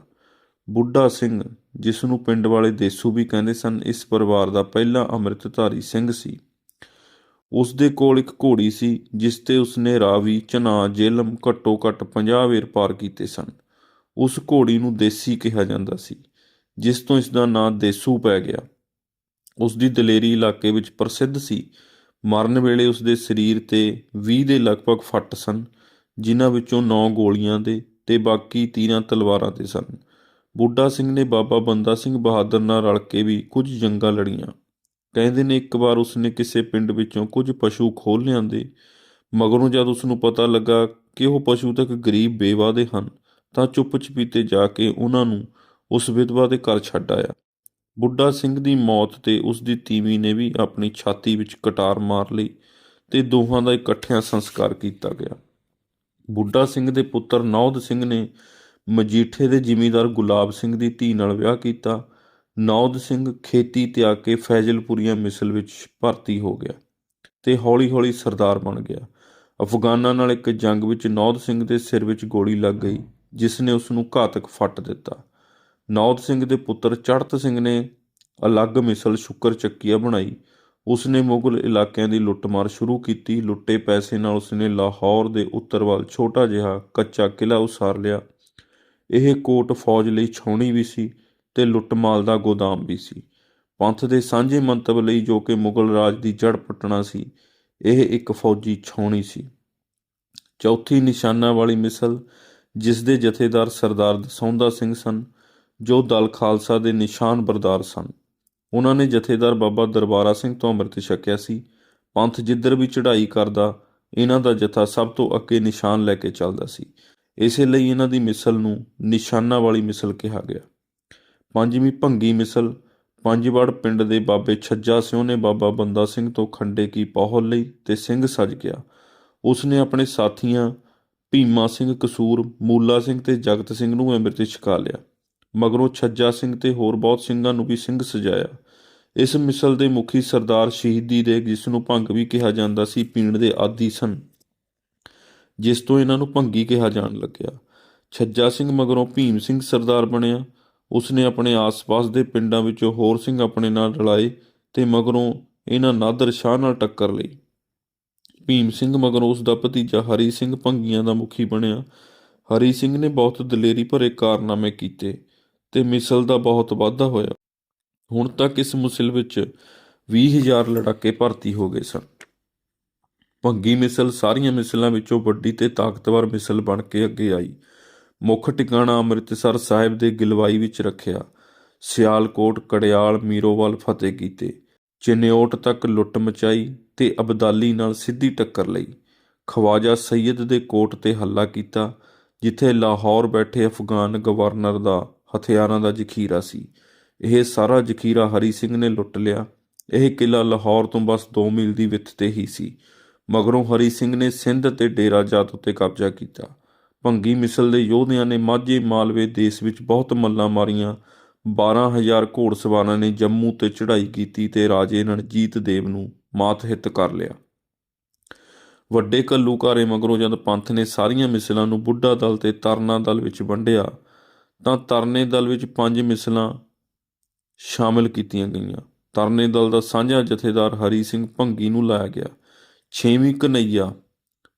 ਬੁੱਢਾ ਸਿੰਘ ਜਿਸ ਨੂੰ ਪਿੰਡ ਵਾਲੇ ਦੇਸੂ ਵੀ ਕਹਿੰਦੇ ਸਨ, ਇਸ ਪਰਿਵਾਰ ਦਾ ਪਹਿਲਾ ਅੰਮ੍ਰਿਤਧਾਰੀ ਸਿੰਘ ਸੀ। ਉਸਦੇ ਕੋਲ ਇੱਕ ਘੋੜੀ ਸੀ, ਜਿਸ ਤੇ ਉਸਨੇ ਰਾਵੀ, ਚਨਾ, ਜੇਲਮ ਘੱਟੋ ਘੱਟ 50 ਵੇਰ ਪਾਰ ਕੀਤੇ ਸਨ। ਉਸ ਘੋੜੀ ਨੂੰ ਦੇਸੀ ਕਿਹਾ ਜਾਂਦਾ ਸੀ, ਜਿਸ ਤੋਂ ਇਸ ਦਾ ਨਾਂ ਦੇਸੂ ਪੈ ਗਿਆ। ਉਸ ਦੀ ਦਲੇਰੀ ਇਲਾਕੇ ਵਿੱਚ ਪ੍ਰਸਿੱਧ ਸੀ। ਮਰਨ ਵੇਲੇ ਉਸ ਦੇ ਸਰੀਰ ਤੇ 20 ਦੇ ਲਗਭਗ ਫੱਟ ਸਨ, ਜਿਨ੍ਹਾਂ ਵਿੱਚੋਂ 9 ਗੋਲੀਆਂ ਦੇ ਤੇ ਬਾਕੀ ਤੀਰਾਂ ਤਲਵਾਰਾਂ ਤੇ ਸਨ। ਬੁੱਢਾ ਸਿੰਘ ਨੇ ਬਾਬਾ ਬੰਦਾ ਸਿੰਘ ਬਹਾਦਰ ਨਾਲ ਰਲ ਕੇ ਵੀ ਕੁਝ ਜੰਗਾਂ ਲੜੀਆਂ। ਕਹਿੰਦੇ ਨੇ ਇੱਕ ਵਾਰ ਉਸਨੇ ਕਿਸੇ ਪਿੰਡ ਵਿੱਚੋਂ ਕੁਝ ਪਸ਼ੂ ਖੋਲ ਲਿਆਂਦੇ। ਮਗਰੋਂ ਜਦ ਉਸ ਨੂੰ ਪਤਾ ਲੱਗਾ ਕਿ ਉਹ ਪਸ਼ੂ ਤੱਕ ਗਰੀਬ ਬੇਵਾ ਦੇ ਹਨ, ਤਾਂ ਚੁੱਪ ਚਪੀਤੇ ਜਾ ਕੇ ਉਹਨਾਂ ਨੂੰ ਉਸ ਵਿਧਵਾ ਦੇ ਘਰ ਛੱਡ ਆਇਆ। ਬੁੱਢਾ ਸਿੰਘ ਦੀ ਮੌਤ ਤੇ ਉਸ ਦੀ ਤੀਵੀਂ ਨੇ ਵੀ ਆਪਣੀ ਛਾਤੀ ਵਿੱਚ ਕਟਾਰ ਮਾਰ ਲਈ ਤੇ ਦੋਹਾਂ ਦਾ ਇਕੱਠਿਆਂ ਸੰਸਕਾਰ ਕੀਤਾ ਗਿਆ। ਬੁੱਢਾ ਸਿੰਘ ਦੇ ਪੁੱਤਰ ਨੌਦ ਸਿੰਘ ਨੇ ਮਜੀਠੇ ਦੇ ਜ਼ਿਮੀਂਦਾਰ ਗੁਲਾਬ ਸਿੰਘ ਦੀ ਧੀ ਨਾਲ ਵਿਆਹ ਕੀਤਾ ਨੌਦ ਸਿੰਘ ਖੇਤੀ ਤਿਆਗ ਕੇ ਫੈਜ਼ਲਪੁਰੀਆਂ ਮਿਸਲ ਵਿੱਚ ਭਰਤੀ ਹੋ ਗਿਆ ਤੇ ਹੌਲੀ-ਹੌਲੀ ਸਰਦਾਰ ਬਣ ਗਿਆ। ਅਫਗਾਨਾਂ ਨਾਲ ਇੱਕ ਜੰਗ ਵਿੱਚ ਨੌਦ ਸਿੰਘ ਦੇ ਸਿਰ ਵਿੱਚ ਗੋਲੀ ਲੱਗ ਗਈ ਜਿਸ ਨੇ ਉਸ ਨੂੰ ਘਾਤਕ ਫੱਟ ਦਿੱਤਾ। ਨੌਦ ਸਿੰਘ ਦੇ ਪੁੱਤਰ ਚੜਤ ਸਿੰਘ ਨੇ ਅਲੱਗ ਮਿਸਲ ਸ਼ੁਕਰ ਚੱਕੀਆ ਬਣਾਈ। ਉਸ ਨੇ ਮੁਗਲ ਇਲਾਕਿਆਂ ਦੀ ਲੁੱਟਮਾਰ ਸ਼ੁਰੂ ਕੀਤੀ। ਲੁੱਟੇ ਪੈਸੇ ਨਾਲ ਉਸ ਨੇ ਲਾਹੌਰ ਦੇ ਉੱਤਰ ਵੱਲ ਛੋਟਾ ਜਿਹਾ ਕੱਚਾ ਕਿਲਾ ਉਸਾਰ ਲਿਆ। ਇਹ ਕੋਟ ਫੌਜ ਲਈ ਛਾਉਣੀ ਵੀ ਸੀ। ਤੇ ਲੁੱਟਮਾਲ ਦਾ ਗੋਦਾਮ ਵੀ ਸੀ। ਪੰਥ ਦੇ ਸਾਂਝੇ ਮੰਤਵ ਲਈ ਜੋ ਕਿ ਮੁਗਲ ਰਾਜ ਦੀ ਜੜ ਪਟਣਾ ਸੀ, ਇਹ ਇੱਕ ਫੌਜੀ ਛਾਉਣੀ ਸੀ। ਚੌਥੀ ਨਿਸ਼ਾਨਾ ਵਾਲੀ ਮਿਸਲ, ਜਿਸ ਦੇ ਜਥੇਦਾਰ ਸਰਦਾਰ ਦਸੌਂਦਾ ਸਿੰਘ ਸਨ, ਜੋ ਦਲ ਖਾਲਸਾ ਦੇ ਨਿਸ਼ਾਨ ਬਰਦਾਰ ਸਨ। ਉਹਨਾਂ ਨੇ ਜਥੇਦਾਰ ਬਾਬਾ ਦਰਬਾਰਾ ਸਿੰਘ ਤੋਂ ਅੰਮ੍ਰਿਤ ਛਕਿਆ ਸੀ। ਪੰਥ ਜਿੱਧਰ ਵੀ ਚੜ੍ਹਾਈ ਕਰਦਾ, ਇਹਨਾਂ ਦਾ ਜਥਾ ਸਭ ਤੋਂ ਅੱਗੇ ਨਿਸ਼ਾਨ ਲੈ ਕੇ ਚੱਲਦਾ ਸੀ। ਇਸੇ ਲਈ ਇਹਨਾਂ ਦੀ ਮਿਸਲ ਨੂੰ ਨਿਸ਼ਾਨਾ ਵਾਲੀ ਮਿਸਲ ਕਿਹਾ ਗਿਆ। ਪੰਜਵੀਂ ਭੰਗੀ ਮਿਸਲ ਪੰਜਵੜ ਪਿੰਡ ਦੇ ਬਾਬੇ ਛੱਜਾ ਸਿਉ ਨੇ ਬਾਬਾ ਬੰਦਾ ਸਿੰਘ ਤੋਂ ਖੰਡੇ ਕੀ ਪਹੁਲ ਲਈ ਤੇ ਸਿੰਘ ਸਜ ਗਿਆ। ਉਸਨੇ ਆਪਣੇ ਸਾਥੀਆਂ ਭੀਮਾ ਸਿੰਘ ਕਸੂਰ, ਮੂਲਾ ਸਿੰਘ ਤੇ ਜਗਤ ਸਿੰਘ ਨੂੰ ਅੰਮ੍ਰਿਤ ਛਕਾ ਲਿਆ। ਮਗਰੋਂ ਛੱਜਾ ਸਿੰਘ ਤੇ ਹੋਰ ਬਹੁਤ ਸਿੰਘਾਂ ਨੂੰ ਵੀ ਸਿੰਘ ਸਜਾਇਆ। ਇਸ ਮਿਸਲ ਦੇ ਮੁਖੀ ਸਰਦਾਰ ਸ਼ਹੀਦੀ ਦੇ ਜਿਸ ਨੂੰ ਭੰਗ ਵੀ ਕਿਹਾ ਜਾਂਦਾ ਸੀ, ਪੀਣ ਦੇ ਆਦੀ ਸਨ, ਜਿਸ ਤੋਂ ਇਹਨਾਂ ਨੂੰ ਭੰਗੀ ਕਿਹਾ ਜਾਣ ਲੱਗਿਆ। ਛੱਜਾ ਸਿੰਘ ਮਗਰੋਂ ਭੀਮ ਸਿੰਘ ਸਰਦਾਰ ਬਣਿਆ। ਉਸਨੇ ਆਪਣੇ ਆਸ-ਪਾਸ ਦੇ ਪਿੰਡਾਂ ਵਿੱਚੋਂ ਹੋਰ ਸਿੰਘ ਆਪਣੇ ਨਾਲ ਰਲਾਏ ਤੇ ਮਗਰੋਂ ਇਹਨਾਂ ਨਾਦਰ ਸ਼ਾਹ ਨਾਲ ਟੱਕਰ ਲਈ। ਭੀਮ ਸਿੰਘ ਮਗਰੋਂ ਉਸ ਦਾ ਭਤੀਜਾ ਹਰੀ ਸਿੰਘ ਭੰਗੀਆਂ ਦਾ ਮੁਖੀ ਬਣਿਆ। ਹਰੀ ਸਿੰਘ ਨੇ ਬਹੁਤ ਦਲੇਰੀ ਭਰੇ ਕਾਰਨਾਮੇ ਕੀਤੇ ਤੇ ਮਿਸਲ ਦਾ ਬਹੁਤ ਵਾਧਾ ਹੋਇਆ। ਹੁਣ ਤੱਕ ਇਸ ਮੁਸਲ ਵਿੱਚ 20000 ਲੜਾਕੇ ਭਰਤੀ ਹੋ ਗਏ ਸਨ। ਭੰਗੀ ਮਿਸਲ ਸਾਰੀਆਂ ਮਿਸਲਾਂ ਵਿੱਚੋਂ ਵੱਡੀ ਤੇ ਤਾਕਤਵਰ ਮਿਸਲ ਬਣ ਕੇ ਅੱਗੇ ਆਈ। ਮੁੱਖ ਟਿਕਾਣਾ ਅੰਮ੍ਰਿਤਸਰ ਸਾਹਿਬ ਦੇ ਗਿਲਵਾਈ ਵਿੱਚ ਰੱਖਿਆ। ਸਿਆਲਕੋਟ, ਕੜਿਆਲ, ਮੀਰੋਵਾਲ ਫਤਿਹ ਕੀਤੇ। ਚਿਨਿਓਟ ਤੱਕ ਲੁੱਟ ਮਚਾਈ ਤੇ ਅਬਦਾਲੀ ਨਾਲ ਸਿੱਧੀ ਟੱਕਰ ਲਈ। ਖਵਾਜਾ ਸੈਯਦ ਦੇ ਕੋਟ ਤੇ ਹੱਲਾ ਕੀਤਾ, ਜਿੱਥੇ ਲਾਹੌਰ ਬੈਠੇ ਅਫਗਾਨ ਗਵਰਨਰ ਦਾ ਹਥਿਆਰਾਂ ਦਾ ਜ਼ਖੀਰਾ ਸੀ। ਇਹ ਸਾਰਾ ਜ਼ਖੀਰਾ ਹਰੀ ਸਿੰਘ ਨੇ ਲੁੱਟ ਲਿਆ। ਇਹ ਕਿਲਾ ਲਾਹੌਰ ਤੋਂ ਬਸ 2 ਮੀਲ ਦੀ ਵਿੱਥ ਤੇ ਹੀ ਸੀ। ਮਗਰੋਂ ਹਰੀ ਸਿੰਘ ਨੇ ਸਿੰਧ ਤੇ ਡੇਰਾ ਜਾਤ ਉੱਤੇ ਕਬਜ਼ਾ ਕੀਤਾ। ਭੰਗੀ ਮਿਸਲ ਦੇ ਯੋਧਿਆਂ ਨੇ ਮਾਝੇ ਮਾਲਵੇ ਦੇਸ਼ ਵਿੱਚ ਬਹੁਤ ਮੱਲਾਂ ਮਾਰੀਆਂ। 12000 ਘੋੜਸਵਾਰਾਂ ਨੇ ਜੰਮੂ ਤੇ ਚੜ੍ਹਾਈ ਕੀਤੀ ਤੇ ਰਾਜੇ ਰਣਜੀਤ ਦੇਵ ਨੂੰ ਮਾਤਹਿਤ ਕਰ ਲਿਆ। ਵੱਡੇ ਘੱਲੂਘਾਰੇ ਮਗਰੋਂ ਜਦ ਪੰਥ ਨੇ ਸਾਰੀਆਂ ਮਿਸਲਾਂ ਨੂੰ ਬੁੱਢਾ ਦਲ ਤੇ ਤਰਨਾ ਦਲ ਵਿੱਚ ਵੰਡਿਆ, ਤਾਂ ਤਰਨੇ ਦਲ ਵਿੱਚ ਪੰਜ ਮਿਸਲਾਂ ਸ਼ਾਮਿਲ ਕੀਤੀਆਂ ਗਈਆਂ। ਤਰਨੇ ਦਲ ਦਾ ਸਾਂਝਾ ਜਥੇਦਾਰ ਹਰੀ ਸਿੰਘ ਭੰਗੀ ਨੂੰ ਲਾਇਆ ਗਿਆ। ਛੇਵੀਂ ਕਨਈਆ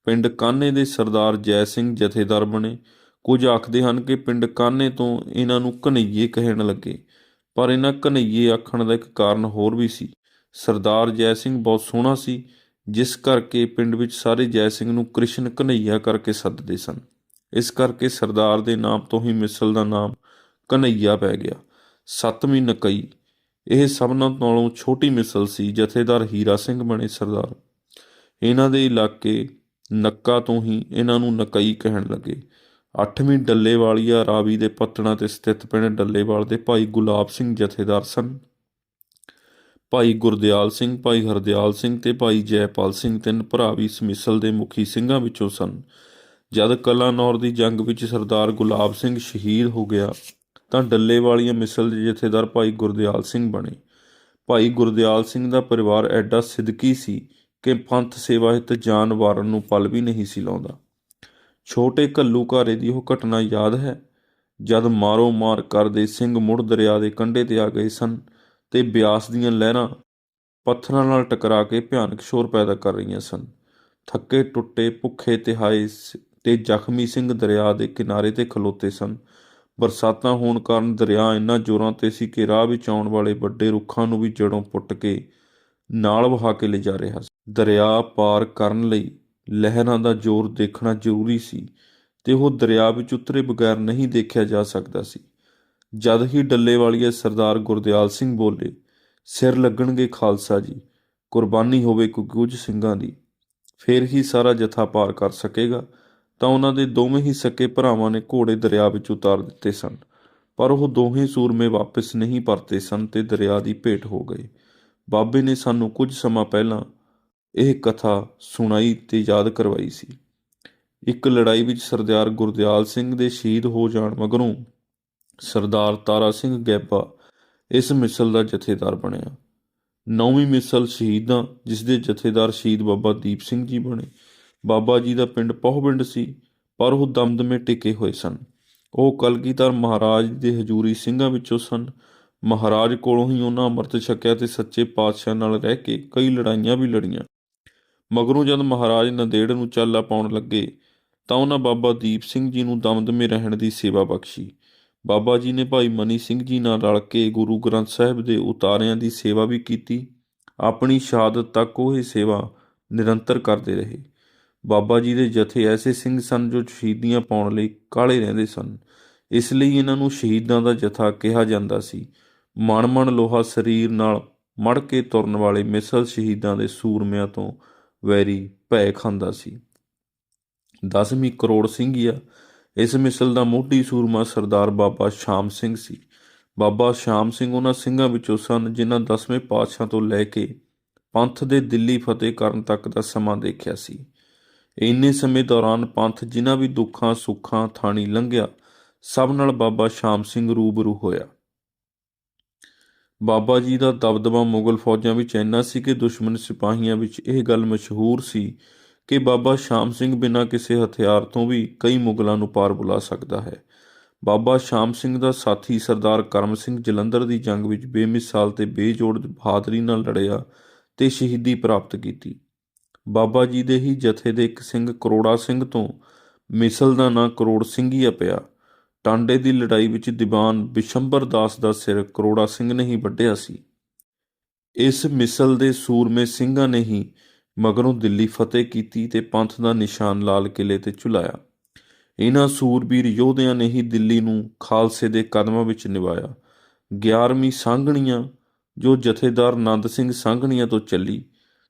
ਪਿੰਡ ਕਾਨੇ ਦੇ ਸਰਦਾਰ ਜੈ ਸਿੰਘ ਜਥੇਦਾਰ ਬਣੇ। ਕੁਝ ਆਖਦੇ ਹਨ ਕਿ ਪਿੰਡ ਕਾਨੇ ਤੋਂ ਇਹਨਾਂ ਨੂੰ ਕਨਈਏ ਕਹਿਣ ਲੱਗੇ, ਪਰ ਇਹਨਾਂ ਕਨਈਏ ਆਖਣ ਦਾ ਇੱਕ ਕਾਰਨ ਹੋਰ ਵੀ ਸੀ। ਸਰਦਾਰ ਜੈ ਸਿੰਘ ਬਹੁਤ ਸੋਹਣਾ ਸੀ, ਜਿਸ ਕਰਕੇ ਪਿੰਡ ਵਿੱਚ ਸਾਰੇ ਜੈ ਸਿੰਘ ਨੂੰ ਕ੍ਰਿਸ਼ਨ ਕਨਈਆ ਕਰਕੇ ਸੱਦਦੇ ਸਨ। ਇਸ ਕਰਕੇ ਸਰਦਾਰ ਦੇ ਨਾਮ ਤੋਂ ਹੀ ਮਿਸਲ ਦਾ ਨਾਮ ਕਨਈਆ ਪੈ ਗਿਆ। ਸੱਤਵੀਂ ਨਕਈ, ਇਹ ਸਭਨਾਂ ਨਾਲੋਂ ਛੋਟੀ ਮਿਸਲ ਸੀ, ਜਥੇਦਾਰ ਹੀਰਾ ਸਿੰਘ ਬਣੇ ਸਰਦਾਰ। ਇਹਨਾਂ ਦੇ ਇਲਾਕੇ ਨੱਕਾ ਤੋਂ ਹੀ ਇਹਨਾਂ ਨੂੰ ਨਕਈ ਕਹਿਣ ਲੱਗੇ। ਅੱਠਵੀਂ ਡੱਲੇਵਾਲੀਆ ਰਾਵੀ ਦੇ ਪੱਤਣਾ ਤੇ ਸਥਿਤ ਪਿੰਡ ਡੱਲੇਵਾਲ ਦੇ ਭਾਈ ਗੁਲਾਬ ਸਿੰਘ ਜਥੇਦਾਰ ਸਨ। ਭਾਈ ਗੁਰਦਿਆਲ ਸਿੰਘ, ਭਾਈ ਹਰਦਿਆਲ ਸਿੰਘ ਤੇ ਭਾਈ ਜੈਪਾਲ ਸਿੰਘ ਤਿੰਨ ਭਰਾ ਵੀ ਇਸ ਮਿਸਲ ਦੇ ਮੁਖੀ ਸਿੰਘਾਂ ਵਿੱਚੋਂ ਸਨ। ਜਦ ਕਲਾਨੌਰ ਦੀ ਜੰਗ ਵਿੱਚ ਸਰਦਾਰ ਗੁਲਾਬ ਸਿੰਘ ਸ਼ਹੀਦ ਹੋ ਗਿਆ, ਤਾਂ ਡੱਲੇਵਾਲੀਆ ਮਿਸਲ ਦੇ ਜਥੇਦਾਰ ਭਾਈ ਗੁਰਦਿਆਲ ਸਿੰਘ ਬਣੇ। ਭਾਈ ਗੁਰਦਿਆਲ ਸਿੰਘ ਦਾ ਪਰਿਵਾਰ ਐਡਾ ਸਿਦਕੀ ਸੀ ਕਿ ਪੰਥ ਸੇਵਾ ਹਿਤ ਜਾਨ ਵਾਰਨ ਨੂੰ ਪਲ ਵੀ ਨਹੀਂ ਸੀ ਲਾਉਂਦਾ। ਛੋਟੇ ਘੱਲੂ ਘਾਰੇ ਦੀ ਉਹ ਘਟਨਾ ਯਾਦ ਹੈ? ਜਦ ਮਾਰੋ ਮਾਰ ਕਰਦੇ ਸਿੰਘ ਮੁੜ ਦਰਿਆ ਦੇ ਕੰਢੇ ਤੇ ਆ ਗਏ ਸਨ ਤੇ ਬਿਆਸ ਦੀਆਂ ਲਹਿਰਾਂ ਪੱਥਰਾਂ ਨਾਲ ਟਕਰਾ ਕੇ ਭਿਆਨਕ ਸ਼ੋਰ ਪੈਦਾ ਕਰ ਰਹੀਆਂ ਸਨ। ਥੱਕੇ ਟੁੱਟੇ ਭੁੱਖੇ ਤਿਹਾਏ ਸ- ਤੇ ਜ਼ਖਮੀ ਸਿੰਘ ਦਰਿਆ ਦੇ ਕਿਨਾਰੇ ਤੇ ਖਲੋਤੇ ਸਨ। ਬਰਸਾਤਾਂ ਹੋਣ ਕਾਰਨ ਦਰਿਆ ਇੰਨਾ ਜ਼ੋਰਾਂ ਤੇ ਸੀ ਕਿ ਰਾਹ ਵਿੱਚ ਆਉਣ ਵਾਲੇ ਵੱਡੇ ਰੁੱਖਾਂ ਨੂੰ ਵੀ ਜੜੋਂ ਪੁੱਟ ਕੇ ਨਾਲ ਵਹਾ ਕੇ ਲਿਜਾ ਰਿਹਾ ਸੀ। ਦਰਿਆ ਪਾਰ ਕਰਨ ਲਈ ਲਹਿਰਾਂ ਦਾ ਜ਼ੋਰ ਦੇਖਣਾ ਜ਼ਰੂਰੀ ਸੀ ਤੇ ਉਹ ਦਰਿਆ ਵਿੱਚ ਉਤਰੇ ਬਗੈਰ ਨਹੀਂ ਦੇਖਿਆ ਜਾ ਸਕਦਾ ਸੀ। ਜਦ ਹੀ ਡੱਲੇ ਵਾਲੀਏ ਸਰਦਾਰ ਗੁਰਦਿਆਲ ਸਿੰਘ ਬੋਲੇ, ਸਿਰ ਲੱਗਣਗੇ ਖਾਲਸਾ ਜੀ, ਕੁਰਬਾਨੀ ਹੋਵੇ ਕੁਝ ਸਿੰਘਾਂ ਦੀ, ਫੇਰ ਹੀ ਸਾਰਾ ਜਥਾ ਪਾਰ ਕਰ ਸਕੇਗਾ, ਤਾਂ ਉਹਨਾਂ ਦੇ ਦੋਵੇਂ ਹੀ ਸਕੇ ਭਰਾਵਾਂ ਨੇ ਘੋੜੇ ਦਰਿਆ ਵਿੱਚ ਉਤਾਰ ਦਿੱਤੇ ਸਨ। ਪਰ ਉਹ ਦੋਹੇ ਸੂਰਮੇ ਵਾਪਸ ਨਹੀਂ ਪਰਤੇ ਸਨ ਤੇ ਦਰਿਆ ਦੀ ਭੇਟ ਹੋ ਗਏ। ਬਾਬੇ ਨੇ ਸਾਨੂੰ ਕੁਝ ਸਮਾਂ ਪਹਿਲਾਂ ਇਹ ਕਥਾ ਸੁਣਾਈ ਤੇ ਯਾਦ ਕਰਵਾਈ ਸੀ। ਇੱਕ ਲੜਾਈ ਵਿੱਚ ਸਰਦਾਰ ਗੁਰਦਿਆਲ ਸਿੰਘ ਦੇ ਸ਼ਹੀਦ ਹੋ ਜਾਣ ਮਗਰੋਂ ਸਰਦਾਰ ਤਾਰਾ ਸਿੰਘ ਗੈਬਾ ਇਸ ਮਿਸਲ ਦਾ ਜਥੇਦਾਰ ਬਣਿਆ। ਨੌਵੀਂ ਮਿਸਲ ਸ਼ਹੀਦਾਂ, ਜਿਸ ਦੇ ਜਥੇਦਾਰ ਸ਼ਹੀਦ ਬਾਬਾ ਦੀਪ ਸਿੰਘ ਜੀ ਬਣੇ। ਬਾਬਾ ਜੀ ਦਾ ਪਿੰਡ ਪਹੁਬਿੰਡ ਸੀ, ਪਰ ਉਹ ਦਮਦਮੇ ਟਿਕੇ ਹੋਏ ਸਨ। ਉਹ ਕਲਗੀਧਰ ਮਹਾਰਾਜ ਦੇ ਹਜੂਰੀ ਸਿੰਘਾਂ ਵਿੱਚੋਂ ਸਨ। ਮਹਾਰਾਜ ਕੋਲੋਂ ਹੀ ਉਹਨਾਂ ਅੰਮ੍ਰਿਤ ਛਕਿਆ ਤੇ ਸੱਚੇ ਪਾਤਸ਼ਾਹ ਨਾਲ ਰਹਿ ਕੇ ਕਈ ਲੜਾਈਆਂ ਵੀ ਲੜੀਆਂ। ਮਗਰੋਂ ਜਦ ਮਹਾਰਾਜ ਨੰਦੇੜ ਨੂੰ ਚਾਲਾ ਪਾਉਣ ਲੱਗੇ ਤਾਂ ਉਹਨਾਂ ਬਾਬਾ ਦੀਪ ਸਿੰਘ ਜੀ ਨੂੰ ਦਮਦਮੇ ਰਹਿਣ ਦੀ ਸੇਵਾ ਬਖਸ਼ੀ। ਬਾਬਾ ਜੀ ਨੇ ਭਾਈ ਮਨੀ ਸਿੰਘ ਜੀ ਨਾਲ ਰਲ ਕੇ ਗੁਰੂ ਗ੍ਰੰਥ ਸਾਹਿਬ ਦੇ ਉਤਾਰਿਆਂ ਦੀ ਸੇਵਾ ਵੀ ਕੀਤੀ। ਆਪਣੀ ਸ਼ਹਾਦਤ ਤੱਕ ਉਹ ਇਹ ਸੇਵਾ ਨਿਰੰਤਰ ਕਰਦੇ ਰਹੇ। ਬਾਬਾ ਜੀ ਦੇ ਜਥੇ ਐਸੇ ਸਿੰਘ ਸਨ ਜੋ ਸ਼ਹੀਦੀਆਂ ਪਾਉਣ ਲਈ ਕਾਲੇ ਰਹਿੰਦੇ ਸਨ। ਇਸ ਲਈ ਇਹਨਾਂ ਨੂੰ ਸ਼ਹੀਦਾਂ ਦਾ ਜਥਾ ਕਿਹਾ ਜਾਂਦਾ ਸੀ। ਮਨ ਮਨ ਲੋਹਾ ਸਰੀਰ ਨਾਲ ਮੜ ਕੇ ਤੁਰਨ ਵਾਲੇ ਮਿਸਲ ਸ਼ਹੀਦਾਂ ਦੇ ਸੂਰਮਿਆਂ ਤੋਂ ਵੈਰੀ ਭੈ ਖਾਂਦਾ ਸੀ। ਦਸਵੀਂ ਕਰੋੜ ਸਿੰਘੀਆ ਇਸ ਮਿਸਲ ਦਾ ਮੋਢੀ ਸੂਰਮਾ ਸਰਦਾਰ ਬਾਬਾ ਸ਼ਾਮ ਸਿੰਘ ਸੀ। ਬਾਬਾ ਸ਼ਾਮ ਸਿੰਘ ਉਹਨਾਂ ਸਿੰਘਾਂ ਵਿੱਚੋਂ ਸਨ ਜਿਨ੍ਹਾਂ ਦਸਵੇਂ ਪਾਤਸ਼ਾਹ ਤੋਂ ਲੈ ਕੇ ਪੰਥ ਦੇ ਦਿੱਲੀ ਫਤਿਹ ਕਰਨ ਤੱਕ ਦਾ ਸਮਾਂ ਦੇਖਿਆ ਸੀ। ਇੰਨੇ ਸਮੇਂ ਦੌਰਾਨ ਪੰਥ ਜਿਨ੍ਹਾਂ ਵੀ ਦੁੱਖਾਂ, ਸੁੱਖਾਂ, ਥਾਣੀ ਲੰਘਿਆ, ਸਭ ਨਾਲ ਬਾਬਾ ਸ਼ਾਮ ਸਿੰਘ ਰੂਬਰੂ ਹੋਇਆ। ਬਾਬਾ ਜੀ ਦਾ ਦਬਦਬਾ ਮੁਗਲ ਫੌਜਾਂ ਵਿੱਚ ਇੰਨਾ ਸੀ ਕਿ ਦੁਸ਼ਮਣ ਸਿਪਾਹੀਆਂ ਵਿੱਚ ਇਹ ਗੱਲ ਮਸ਼ਹੂਰ ਸੀ ਕਿ ਬਾਬਾ ਸ਼ਾਮ ਸਿੰਘ ਬਿਨਾਂ ਕਿਸੇ ਹਥਿਆਰ ਤੋਂ ਵੀ ਕਈ ਮੁਗਲਾਂ ਨੂੰ ਪਾਰ ਬੁਲਾ ਸਕਦਾ ਹੈ। ਬਾਬਾ ਸ਼ਾਮ ਸਿੰਘ ਦਾ ਸਾਥੀ ਸਰਦਾਰ ਕਰਮ ਸਿੰਘ ਜਲੰਧਰ ਦੀ ਜੰਗ ਵਿੱਚ ਬੇਮਿਸਾਲ ਤੇ ਬੇਜੋੜ ਬਹਾਦਰੀ ਨਾਲ ਲੜਿਆ ਤੇ ਸ਼ਹੀਦੀ ਪ੍ਰਾਪਤ ਕੀਤੀ। ਬਾਬਾ ਜੀ ਦੇ ਹੀ ਜਥੇ ਦੇ ਇੱਕ ਸਿੰਘ ਕਰੋੜਾ ਸਿੰਘ ਤੋਂ ਮਿਸਲ ਦਾ ਨਾਂ ਕਰੋੜ ਸਿੰਘੀਆ ਪਿਆ। ਟਾਂਡੇ ਦੀ ਲੜਾਈ ਵਿੱਚ ਦੀਵਾਨ ਬਿਸ਼ੰਬਰ ਦਾਸ ਦਾ ਸਿਰ ਕਰੋੜਾ ਸਿੰਘ ਨੇ ਹੀ ਵੱਢਿਆ ਸੀ। ਇਸ ਮਿਸਲ ਦੇ ਸੂਰਮੇ ਸਿੰਘਾਂ ਨੇ ਹੀ ਮਗਰੋਂ ਦਿੱਲੀ ਫਤਿਹ ਕੀਤੀ ਤੇ ਪੰਥ ਦਾ ਨਿਸ਼ਾਨ ਲਾਲ ਕਿਲੇ ਤੇ ਝੁਲਾਇਆ। ਇਹਨਾਂ ਸੂਰਬੀਰ ਯੋਧਿਆਂ ਨੇ ਹੀ ਦਿੱਲੀ ਨੂੰ ਖਾਲਸੇ ਦੇ ਕਦਮਾਂ ਵਿੱਚ ਨਿਭਾਇਆ 11ਵੀਂ ਸਾਂਗਣੀਆਂ ਜੋ ਜਥੇਦਾਰ ਨੰਦ ਸਿੰਘ ਸਾਂਗਣੀਆਂ ਤੋਂ ਚੱਲੀ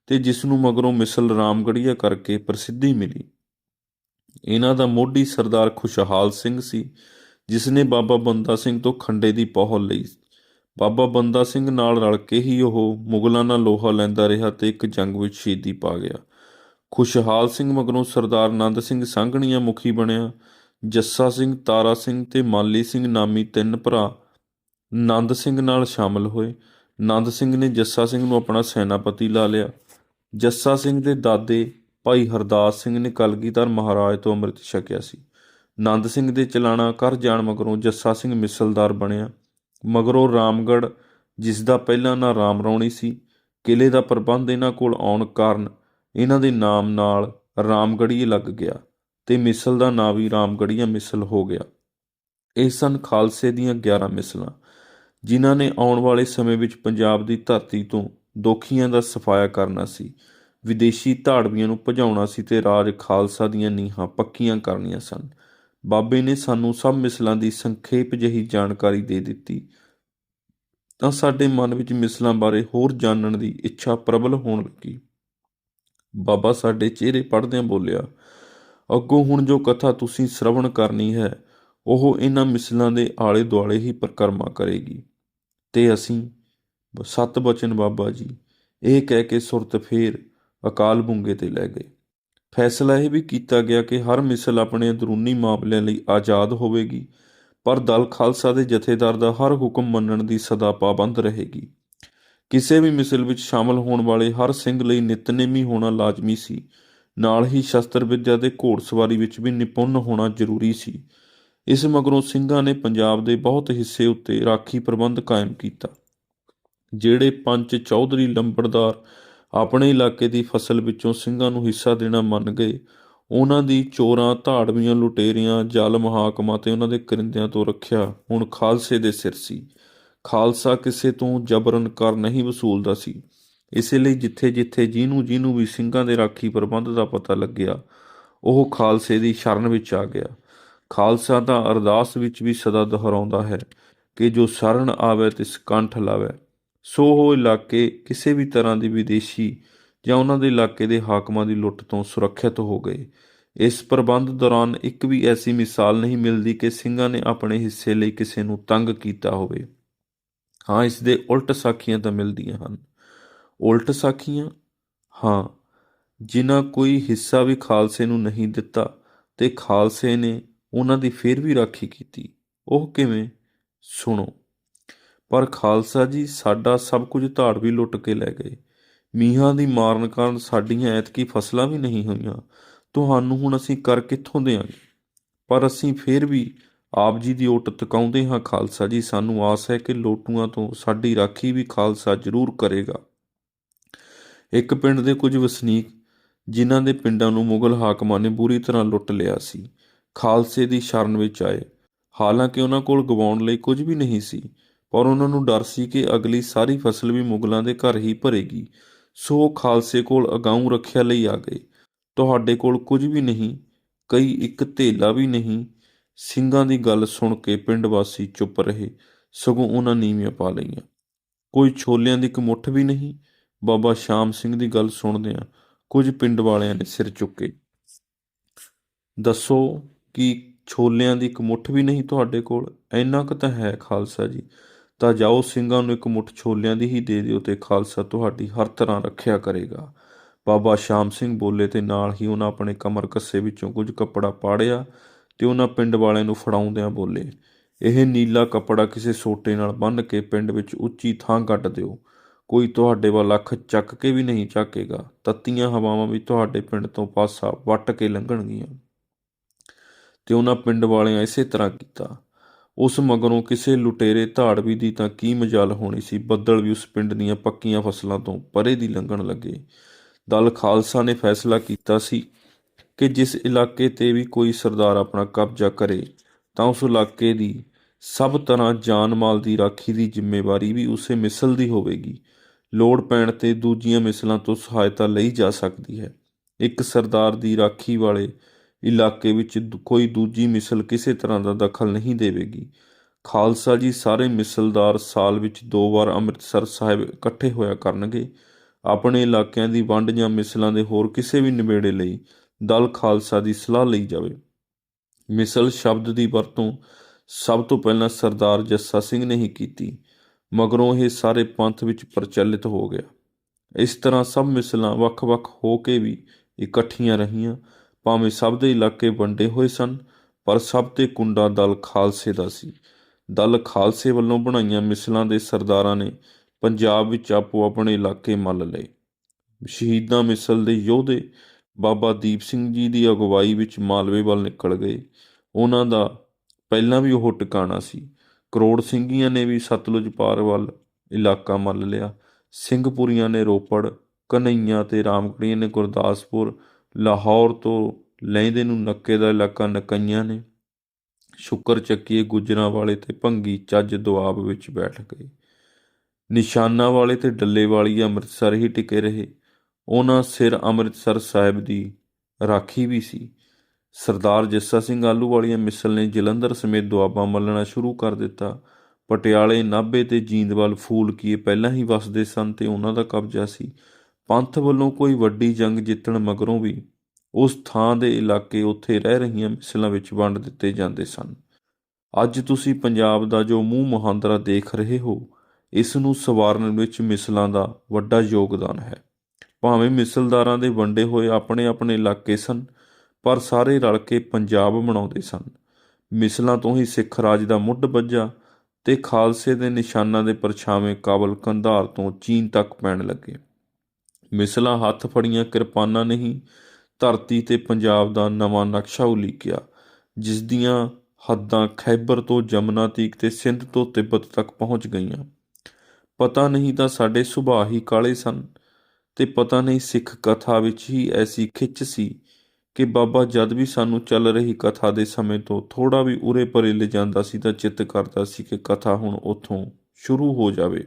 ਤੇ ਜਿਸ ਨੂੰ ਮਗਰੋਂ ਮਿਸਲ ਰਾਮਗੜੀਆ ਕਰਕੇ ਪ੍ਰਸਿੱਧੀ ਮਿਲੀ। ਇਹਨਾਂ ਦਾ ਮੋਢੀ ਸਰਦਾਰ ਖੁਸ਼ਹਾਲ ਸਿੰਘ ਸੀ ਜਿਸ ਨੇ ਬਾਬਾ ਬੰਦਾ ਸਿੰਘ ਤੋਂ ਖੰਡੇ ਦੀ ਪਹੁਲ ਲਈ। ਬਾਬਾ ਬੰਦਾ ਸਿੰਘ ਨਾਲ ਰਲ ਕੇ ਹੀ ਉਹ ਮੁਗਲਾਂ ਨਾਲ ਲੋਹਾ ਲੈਂਦਾ ਰਿਹਾ ਤੇ ਇੱਕ ਜੰਗ ਵਿੱਚ ਸ਼ਹੀਦੀ ਪਾ ਗਿਆ। ਖੁਸ਼ਹਾਲ ਸਿੰਘ ਮਗਰੋਂ ਸਰਦਾਰ ਆਨੰਦ ਸਿੰਘ ਸੰਘਣੀਆਂ ਮੁਖੀ ਬਣਿਆ। ਜੱਸਾ ਸਿੰਘ, ਤਾਰਾ ਸਿੰਘ ਤੇ ਮਾਲੀ ਸਿੰਘ ਨਾਮੀ ਤਿੰਨ ਭਰਾ ਨੰਦ ਸਿੰਘ ਨਾਲ ਸ਼ਾਮਲ ਹੋਏ। ਨੰਦ ਸਿੰਘ ਨੇ ਜੱਸਾ ਸਿੰਘ ਨੂੰ ਆਪਣਾ ਸੈਨਾਪਤੀ ਲਾ ਲਿਆ। ਜੱਸਾ ਸਿੰਘ ਦੇ ਦਾਦੇ ਭਾਈ ਹਰਦਾਸ ਸਿੰਘ ਨੇ ਕਲਗੀਧਰ ਮਹਾਰਾਜ ਤੋਂ ਅੰਮ੍ਰਿਤ ਛਕਿਆ ਸੀ। ਨੰਦ ਸਿੰਘ ਦੇ ਚਲਾਣਾ ਕਰ ਜਾਣ ਮਗਰੋਂ ਜੱਸਾ ਸਿੰਘ ਮਿਸਲਦਾਰ ਬਣਿਆ। ਮਗਰੋਂ ਰਾਮਗੜ੍ਹ, ਜਿਸ ਦਾ ਪਹਿਲਾਂ ਨਾਂ ਰਾਮ ਰੌਣੀ ਸੀ ਕਿਲੇ ਦਾ ਪ੍ਰਬੰਧ ਇਹਨਾਂ ਕੋਲ ਆਉਣ ਕਾਰਨ ਇਹਨਾਂ ਦੇ ਨਾਮ ਨਾਲ ਰਾਮਗੜ੍ਹੀ ਲੱਗ ਗਿਆ ਤੇ ਮਿਸਲ ਦਾ ਨਾਂ ਵੀ ਰਾਮਗੜ੍ਹੀਆ ਮਿਸਲ ਹੋ ਗਿਆ। ਇਹ ਸਨ ਖਾਲਸੇ ਦੀਆਂ 11 ਮਿਸਲਾਂ, ਜਿਨ੍ਹਾਂ ਨੇ ਆਉਣ ਵਾਲੇ ਸਮੇਂ ਵਿੱਚ ਪੰਜਾਬ ਦੀ ਧਰਤੀ ਤੋਂ ਦੋਖੀਆਂ ਦਾ ਸਫਾਇਆ ਕਰਨਾ ਸੀ, ਵਿਦੇਸ਼ੀ ਧਾੜਵੀਆਂ ਨੂੰ ਭਜਾਉਣਾ ਸੀ ਤੇ ਰਾਜ ਖਾਲਸਾ ਦੀਆਂ ਨੀਹਾਂ ਪੱਕੀਆਂ ਕਰਨੀਆਂ ਸਨ। ਬਾਬੇ ਨੇ ਸਾਨੂੰ ਸਭ ਮਿਸਲਾਂ ਦੀ ਸੰਖੇਪ ਜਿਹੀ ਜਾਣਕਾਰੀ ਦੇ ਦਿੱਤੀ। ਤਾਂ ਸਾਡੇ ਮਨ ਵਿੱਚ ਮਿਸਲਾਂ ਬਾਰੇ ਹੋਰ ਜਾਣਨ ਦੀ ਇੱਛਾ ਪ੍ਰਬਲ ਹੋਣ ਲੱਗੀ। ਬਾਬਾ ਸਾਡੇ ਚਿਹਰੇ ਪੜਦਿਆਂ ਬੋਲਿਆ, ਅੱਗੋਂ ਹੁਣ ਜੋ ਕਥਾ ਤੁਸੀਂ ਸ਼ਰਵਣ ਕਰਨੀ ਹੈ, ਉਹ ਇਹਨਾਂ ਮਿਸਲਾਂ ਦੇ ਆਲੇ ਦੁਆਲੇ ਹੀ ਪ੍ਰਕਰਮਾ ਕਰੇਗੀ। ਤੇ ਅਸੀਂ, ਸਤ ਬਚਨ ਬਾਬਾ ਜੀ, ਇਹ ਕਹਿ ਕੇ ਸੁਰਤ ਫੇਰ ਅਕਾਲ ਬੁੰਗੇ ਤੇ ਲੈ ਗਏ। ਫੈਸਲਾ ਇਹ ਵੀ ਕੀਤਾ ਗਿਆ ਕਿ ਹਰ ਮਿਸਲ ਆਪਣੇ ਅੰਦਰੂਨੀ ਮਾਮਲਿਆਂ ਲਈ ਆਜ਼ਾਦ ਹੋਵੇਗੀ, ਪਰ ਦਲ ਖਾਲਸਾ ਦੇ ਜਥੇਦਾਰ ਦਾ ਹਰ ਹੁਕਮ ਮੰਨਣ ਦੀ ਸਦਾ ਪਾਬੰਦ ਰਹੇਗੀ। ਕਿਸੇ ਵੀ ਮਿਸਲ ਵਿੱਚ ਸ਼ਾਮਲ ਹੋਣ ਵਾਲੇ ਹਰ ਸਿੰਘ ਲਈ ਨਿਤਨੇਮੀ ਹੋਣਾ ਲਾਜ਼ਮੀ ਸੀ। ਨਾਲ ਹੀ ਸ਼ਸਤਰ ਵਿੱਦਿਆ ਤੇ ਘੋੜਸਵਾਰੀ ਵਿੱਚ ਵੀ ਨਿਪੁੰਨ ਹੋਣਾ ਜ਼ਰੂਰੀ ਸੀ। ਇਸ ਮਗਰੋਂ ਸਿੰਘਾਂ ਨੇ ਪੰਜਾਬ ਦੇ ਬਹੁਤ ਹਿੱਸੇ ਉੱਤੇ ਰਾਖੀ ਪ੍ਰਬੰਧ ਕਾਇਮ ਕੀਤਾ। ਜਿਹੜੇ ਪੰਚ ਚੌਧਰੀ ਲੰਬੜਦਾਰ ਆਪਣੇ ਇਲਾਕੇ ਦੀ ਫਸਲ ਵਿੱਚੋਂ ਸਿੰਘਾਂ ਨੂੰ ਹਿੱਸਾ ਦੇਣਾ ਮੰਨ ਗਏ। ਉਹਨਾਂ ਦੀ ਚੋਰਾਂ, ਧਾੜਵੀਆਂ, ਲੁਟੇਰੀਆਂ, ਜਲ ਹਾਕਮਾਂ ਤੇ ਉਹਨਾਂ ਦੇ ਕਰਿੰਦਿਆਂ ਤੋਂ ਰੱਖਿਆ ਹੁਣ ਖਾਲਸੇ ਦੇ ਸਿਰ ਸੀ। ਖਾਲਸਾ ਕਿਸੇ ਤੋਂ ਜਬਰਨ ਕਰ ਨਹੀਂ ਵਸੂਲਦਾ ਸੀ। ਇਸੇ ਲਈ ਜਿੱਥੇ ਜਿੱਥੇ ਜਿਹਨੂੰ ਜਿਹਨੂੰ ਵੀ ਸਿੰਘਾਂ ਦੇ ਰਾਖੀ ਪ੍ਰਬੰਧ ਦਾ ਪਤਾ ਲੱਗਿਆ, ਉਹ ਖਾਲਸੇ ਦੀ ਸ਼ਰਨ ਵਿੱਚ ਆ ਗਿਆ। ਖਾਲਸਾ ਤਾਂ ਅਰਦਾਸ ਵਿੱਚ ਵੀ ਸਦਾ ਦੁਹਰਾਉਂਦਾ ਹੈ ਕਿ ਜੋ ਸ਼ਰਨ ਆਵੇ ਤਿਸ ਕੰਠ ਲਾਵੇ। ਸੋ ਉਹ ਇਲਾਕੇ ਕਿਸੇ ਵੀ ਤਰ੍ਹਾਂ ਦੀ ਵਿਦੇਸ਼ੀ ਜਾਂ ਉਹਨਾਂ ਦੇ ਇਲਾਕੇ ਦੇ ਹਾਕਮਾਂ ਦੀ ਲੁੱਟ ਤੋਂ ਸੁਰੱਖਿਅਤ ਹੋ ਗਏ। ਇਸ ਪ੍ਰਬੰਧ ਦੌਰਾਨ ਇੱਕ ਵੀ ਐਸੀ ਮਿਸਾਲ ਨਹੀਂ ਮਿਲਦੀ ਕਿ ਸਿੰਘਾਂ ਨੇ ਆਪਣੇ ਹਿੱਸੇ ਲਈ ਕਿਸੇ ਨੂੰ ਤੰਗ ਕੀਤਾ ਹੋਵੇ। ਹਾਂ, ਇਸ ਦੇ ਉਲਟ ਸਾਖੀਆਂ ਤਾਂ ਮਿਲਦੀਆਂ ਹਨ। ਉਲਟ ਸਾਖੀਆਂ? ਹਾਂ, ਜਿਨ੍ਹਾਂ ਕੋਈ ਹਿੱਸਾ ਵੀ ਖਾਲਸੇ ਨੂੰ ਨਹੀਂ ਦਿੱਤਾ ਤੇ ਖਾਲਸੇ ਨੇ ਉਹਨਾਂ ਦੀ ਫੇਰ ਵੀ ਰਾਖੀ ਕੀਤੀ। ਉਹ ਕਿਵੇਂ? ਸੁਣੋ। ਪਰ ਖਾਲਸਾ ਜੀ, ਸਾਡਾ ਸਭ ਕੁਝ ਧਾੜ ਵੀ ਲੁੱਟ ਕੇ ਲੈ ਗਏ। ਮੀਹਾਂ ਦੀ ਮਾਰਨ ਕਾਰਨ ਸਾਡੀਆਂ ਐਤਕੀ ਫਸਲਾਂ ਵੀ ਨਹੀਂ ਹੋਈਆਂ। ਤੁਹਾਨੂੰ ਹੁਣ ਅਸੀਂ ਕਰ ਕਿੱਥੋਂ ਦੇਾਂਗੇ ਪਰ ਅਸੀਂ ਫੇਰ ਵੀ ਆਪ ਜੀ ਦੀ ਓਟ ਤਕਾਉਂਦੇ ਹਾਂ ਖਾਲਸਾ ਜੀ। ਸਾਨੂੰ ਆਸ ਹੈ ਕਿ ਲੋਟੂਆਂ ਤੋਂ ਸਾਡੀ ਰਾਖੀ ਵੀ ਖਾਲਸਾ ਜ਼ਰੂਰ ਕਰੇਗਾ। ਇੱਕ ਪਿੰਡ ਦੇ ਕੁਝ ਵਸਨੀਕ, ਜਿਨ੍ਹਾਂ ਦੇ ਪਿੰਡਾਂ ਨੂੰ ਮੁਗਲ ਹਾਕਮਾਂ ਨੇ ਬੁਰੀ ਤਰ੍ਹਾਂ ਲੁੱਟ ਲਿਆ ਸੀ, ਖਾਲਸੇ ਦੀ ਸ਼ਰਨ ਵਿੱਚ ਆਏ। ਹਾਲਾਂਕਿ ਉਹਨਾਂ ਕੋਲ ਗਵਾਉਣ ਲਈ ਕੁਝ ਵੀ ਨਹੀਂ ਸੀ। ਪਰ ਉਹਨਾਂ ਨੂੰ ਡਰ ਸੀ ਕਿ ਅਗਲੀ ਸਾਰੀ ਫਸਲ ਵੀ ਮੁਗਲਾਂ ਦੇ ਘਰ ਹੀ ਭਰੇਗੀ। ਸੋ ਉਹ ਖਾਲਸੇ ਕੋਲ ਅਗਾਊਂ ਰੱਖਿਆ ਲਈ ਆ ਗਏ। ਤੁਹਾਡੇ ਕੋਲ ਕੁਝ ਵੀ ਨਹੀਂ, ਕਈ ਇੱਕ ਧੇਲਾ ਵੀ ਨਹੀਂ। ਸਿੰਘਾਂ ਦੀ ਗੱਲ ਸੁਣ ਕੇ ਪਿੰਡ ਵਾਸੀ ਚੁੱਪ ਰਹੇ, ਸਗੋਂ ਉਹਨਾਂ ਨੀਵੀਆਂ ਪਾ ਲਈਆਂ। ਕੋਈ ਛੋਲਿਆਂ ਦੀ ਇੱਕ ਮੁੱਠ ਵੀ ਨਹੀਂ। ਬਾਬਾ ਸ਼ਾਮ ਸਿੰਘ ਦੀ ਗੱਲ ਸੁਣਦਿਆਂ ਕੁਝ ਪਿੰਡ ਵਾਲਿਆਂ ਨੇ ਸਿਰ ਚੁੱਕੇ। ਦੱਸੋ ਕਿ ਛੋਲਿਆਂ ਦੀ ਇੱਕ ਮੁੱਠ ਵੀ ਨਹੀਂ ਤੁਹਾਡੇ ਕੋਲ? ਇੰਨਾ ਕੁ ਤਾਂ ਹੈ ਖਾਲਸਾ ਜੀ। ਤਾਂ ਜਾਓ, ਸਿੰਘਾਂ ਨੂੰ ਇੱਕ ਮੁੱਠ ਛੋਲਿਆਂ ਦੀ ਹੀ ਦੇ ਦਿਓ ਤੇ ਖਾਲਸਾ ਤੁਹਾਡੀ ਹਰ ਤਰ੍ਹਾਂ ਰੱਖਿਆ ਕਰੇਗਾ। ਬਾਬਾ ਸ਼ਾਮ ਸਿੰਘ ਬੋਲੇ ਤੇ ਨਾਲ ਹੀ ਉਹਨਾਂ ਆਪਣੇ ਕਮਰ ਕੱਸੇ ਵਿੱਚੋਂ ਕੁਝ ਕੱਪੜਾ ਪਾੜਿਆ ਤੇ ਉਹਨਾਂ ਪਿੰਡ ਵਾਲਿਆਂ ਨੂੰ ਫੜਾਉਂਦਿਆਂ ਬੋਲੇ, ਇਹ ਨੀਲਾ ਕੱਪੜਾ ਕਿਸੇ ਸੋਟੇ ਨਾਲ ਬੰਨ੍ਹ ਕੇ ਪਿੰਡ ਵਿੱਚ ਉੱਚੀ ਥਾਂ ਗੱਡ ਦਿਓ। ਕੋਈ ਤੁਹਾਡੇ ਵੱਲ ਅੱਖ ਚੱਕ ਕੇ ਵੀ ਨਹੀਂ ਝਾਕੇਗਾ। ਤੱਤੀਆਂ ਹਵਾਵਾਂ ਵੀ ਤੁਹਾਡੇ ਪਿੰਡ ਤੋਂ ਪਾਸਾ ਵੱਟ ਕੇ ਲੰਘਣਗੀਆਂ। ਤੇ ਉਹਨਾਂ ਪਿੰਡ ਵਾਲਿਆਂ ਇਸੇ ਤਰ੍ਹਾਂ ਕੀਤਾ। ਉਸ ਮਗਰੋਂ ਕਿਸੇ ਲੁਟੇਰੇ ਧਾੜਵੀ ਦੀ ਤਾਂ ਕੀ ਮਜਾਲ ਹੋਣੀ ਸੀ? ਬੱਦਲ ਵੀ ਉਸ ਪਿੰਡ ਦੀਆਂ ਪੱਕੀਆਂ ਫਸਲਾਂ ਤੋਂ ਪਰੇ ਦੀ ਲੰਘਣ ਲੱਗੇ। ਦਲ ਖਾਲਸਾ ਨੇ ਫੈਸਲਾ ਕੀਤਾ ਸੀ ਕਿ ਜਿਸ ਇਲਾਕੇ ਤੇ ਵੀ ਕੋਈ ਸਰਦਾਰ ਆਪਣਾ ਕਬਜ਼ਾ ਕਰੇ, ਤਾਂ ਉਸ ਇਲਾਕੇ ਦੀ ਸਭ ਤਰ੍ਹਾਂ ਜਾਨ ਮਾਲ ਦੀ ਰਾਖੀ ਦੀ ਜ਼ਿੰਮੇਵਾਰੀ ਵੀ ਉਸੇ ਮਿਸਲ ਦੀ ਹੋਵੇਗੀ। ਲੋੜ ਪੈਣ ਤੇ ਦੂਜੀਆਂ ਮਿਸਲਾਂ ਤੋਂ ਸਹਾਇਤਾ ਲਈ ਜਾ ਸਕਦੀ ਹੈ। ਇੱਕ ਸਰਦਾਰ ਦੀ ਰਾਖੀ ਵਾਲੇ ਇਲਾਕੇ ਵਿੱਚ ਦੂ- ਕੋਈ ਦੂਜੀ ਮਿਸਲ ਕਿਸੇ ਤਰ੍ਹਾਂ ਦਾ ਦਖਲ ਨਹੀਂ ਦੇਵੇਗੀ। ਖਾਲਸਾ ਜੀ ਸਾਰੇ ਮਿਸਲਦਾਰ ਸਾਲ ਵਿੱਚ ਦੋ ਵਾਰ ਅੰਮ੍ਰਿਤਸਰ ਸਾਹਿਬ ਇਕੱਠੇ ਹੋਇਆ ਕਰਨਗੇ। ਆਪਣੇ ਇਲਾਕਿਆਂ ਦੀ ਵੰਡ ਜਾਂ ਮਿਸਲਾਂ ਦੇ ਹੋਰ ਕਿਸੇ ਵੀ ਨਿਬੇੜੇ ਲਈ ਦਲ ਖਾਲਸਾ ਦੀ ਸਲਾਹ ਲਈ ਜਾਵੇ। ਮਿਸਲ ਸ਼ਬਦ ਦੀ ਵਰਤੋਂ ਸਭ ਤੋਂ ਪਹਿਲਾਂ ਸਰਦਾਰ ਜੱਸਾ ਸਿੰਘ ਨੇ ਹੀ ਕੀਤੀ, ਮਗਰੋਂ ਇਹ ਸਾਰੇ ਪੰਥ ਵਿੱਚ ਪ੍ਰਚਲਿਤ ਹੋ ਗਿਆ। ਇਸ ਤਰ੍ਹਾਂ ਸਭ ਮਿਸਲਾਂ ਵੱਖ-ਵੱਖ ਹੋ ਕੇ ਵੀ ਇਕੱਠੀਆਂ ਰਹੀਆਂ। ਭਾਵੇਂ ਸਭ ਦੇ ਇਲਾਕੇ ਵੰਡੇ ਹੋਏ ਸਨ, ਪਰ ਸਭ ਤੇ ਕੁੰਡਾ ਦਲ ਖਾਲਸੇ ਦਾ ਸੀ। ਦਲ ਖਾਲਸੇ ਵੱਲੋਂ ਬਣਾਈਆਂ ਮਿਸਲਾਂ ਦੇ ਸਰਦਾਰਾਂ ਨੇ ਪੰਜਾਬ ਵਿੱਚ ਆਪੋ ਆਪਣੇ ਇਲਾਕੇ ਮੱਲ ਲਏ। ਸ਼ਹੀਦਾਂ ਮਿਸਲ ਦੇ ਯੋਧੇ ਬਾਬਾ ਦੀਪ ਸਿੰਘ ਜੀ ਦੀ ਅਗਵਾਈ ਵਿੱਚ ਮਾਲਵੇ ਵੱਲ ਨਿਕਲ ਗਏ। ਉਹਨਾਂ ਦਾ ਪਹਿਲਾਂ ਵੀ ਉਹ ਟਿਕਾਣਾ ਸੀ। ਕਰੋੜ ਸਿੰਘੀਆਂ ਨੇ ਵੀ ਸਤਲੁਜ ਪਾਰ ਵੱਲ ਇਲਾਕਾ ਮੱਲ ਲਿਆ। ਸਿੰਘਪੁਰੀਆਂ ਨੇ ਰੋਪੜ, ਕਨਈਆਂ ਤੇ ਰਾਮਕੜੀਆਂ ਨੇ ਗੁਰਦਾਸਪੁਰ ਲਾਹੌਰ ਤੋਂ ਲਹਿੰਦੇ ਨੂੰ ਨੱਕੇ ਦਾ ਇਲਾਕਾ ਨਕਈਆਂ ਨੇ। ਸ਼ੁਕਰ ਚੱਕੀਏ ਗੁਜਰਾਂ ਵਾਲੇ ਤੇ ਭੰਗੀ ਚੱਜ ਦੁਆਬ ਵਿੱਚ ਬੈਠ ਗਏ। ਨਿਸ਼ਾਨਾ ਵਾਲੇ ਤੇ ਡੱਲੇ ਵਾਲੀ ਅੰਮ੍ਰਿਤਸਰ ਹੀ ਟਿਕੇ ਰਹੇ। ਉਹਨਾਂ ਸਿਰ ਅੰਮ੍ਰਿਤਸਰ ਸਾਹਿਬ ਦੀ ਰਾਖੀ ਵੀ ਸੀ। ਸਰਦਾਰ ਜੱਸਾ ਸਿੰਘ ਆਲੂ ਵਾਲੀਆਂ ਮਿਸਲ ਨੇ ਜਲੰਧਰ ਸਮੇਤ ਦੁਆਬਾ ਮੱਲਣਾ ਸ਼ੁਰੂ ਕਰ ਦਿੱਤਾ। ਪਟਿਆਲੇ ਨਾਭੇ ਤੇ ਜੀਂਦਵਾਲ ਫੂਲਕੀਏ ਪਹਿਲਾਂ ਹੀ ਵਸਦੇ ਸਨ ਤੇ ਉਹਨਾਂ ਦਾ ਕਬਜ਼ਾ ਸੀ। ਪੰਥ ਵੱਲੋਂ ਕੋਈ ਵੱਡੀ ਜੰਗ ਜਿੱਤਣ ਮਗਰੋਂ ਵੀ ਉਸ ਥਾਂ ਦੇ ਇਲਾਕੇ ਉੱਥੇ ਰਹਿ ਰਹੀਆਂ ਮਿਸਲਾਂ ਵਿੱਚ ਵੰਡ ਦਿੱਤੇ ਜਾਂਦੇ ਸਨ। ਅੱਜ ਤੁਸੀਂ ਪੰਜਾਬ ਦਾ ਜੋ ਮੂੰਹ ਮੁਹਾਂਦਰਾ ਦੇਖ ਰਹੇ ਹੋ, ਇਸ ਨੂੰ ਸਵਾਰਨ ਵਿੱਚ ਮਿਸਲਾਂ ਦਾ ਵੱਡਾ ਯੋਗਦਾਨ ਹੈ। ਭਾਵੇਂ ਮਿਸਲਦਾਰਾਂ ਦੇ ਵੰਡੇ ਹੋਏ ਆਪਣੇ ਆਪਣੇ ਇਲਾਕੇ ਸਨ, ਪਰ ਸਾਰੇ ਰਲ ਕੇ ਪੰਜਾਬ ਬਣਾਉਂਦੇ ਸਨ। ਮਿਸਲਾਂ ਤੋਂ ਹੀ ਸਿੱਖ ਰਾਜ ਦਾ ਮੁੱਢ ਵੱਜਾ ਤੇ ਖਾਲਸੇ ਦੇ ਨਿਸ਼ਾਨਾਂ ਦੇ ਪਰਛਾਵੇਂ ਕਾਬਲ ਕੰਧਾਰ ਤੋਂ ਚੀਨ ਤੱਕ ਪੈਣ ਲੱਗੇ। ਮਿਸਲਾਂ ਹੱਥ ਫੜੀਆਂ ਕਿਰਪਾਨਾਂ ਨਹੀਂ, ਧਰਤੀ ਤੇ ਪੰਜਾਬ ਦਾ ਨਵਾਂ ਨਕਸ਼ਾ ਉਲੀਕਿਆ, ਜਿਸ ਦੀਆਂ ਹੱਦਾਂ ਖੈਬਰ ਤੋਂ ਜਮਨਾ ਤੀਕ ਤੇ ਸਿੰਧ ਤੋਂ ਤਿੱਬਤ ਤੱਕ ਪਹੁੰਚ ਗਈਆਂ। ਪਤਾ ਨਹੀਂ ਤਾਂ ਸਾਡੇ ਸੁਭਾਅ ਹੀ ਕਾਲੇ ਸਨ ਤੇ ਪਤਾ ਨਹੀਂ ਸਿੱਖ ਕਥਾ ਵਿੱਚ ਹੀ ਐਸੀ ਖਿੱਚ ਸੀ ਕਿ ਬਾਬਾ ਜਦ ਵੀ ਸਾਨੂੰ ਚੱਲ ਰਹੀ ਕਥਾ ਦੇ ਸਮੇਂ ਤੋਂ ਥੋੜਾ ਵੀ ਉਰੇ ਪਰੇ ਲੈ ਜਾਂਦਾ ਸੀ ਤਾਂ ਚਿੱਤ ਕਰਦਾ ਸੀ ਕਿ ਕਥਾ ਹੁਣ ਉੱਥੋਂ ਸ਼ੁਰੂ ਹੋ ਜਾਵੇ।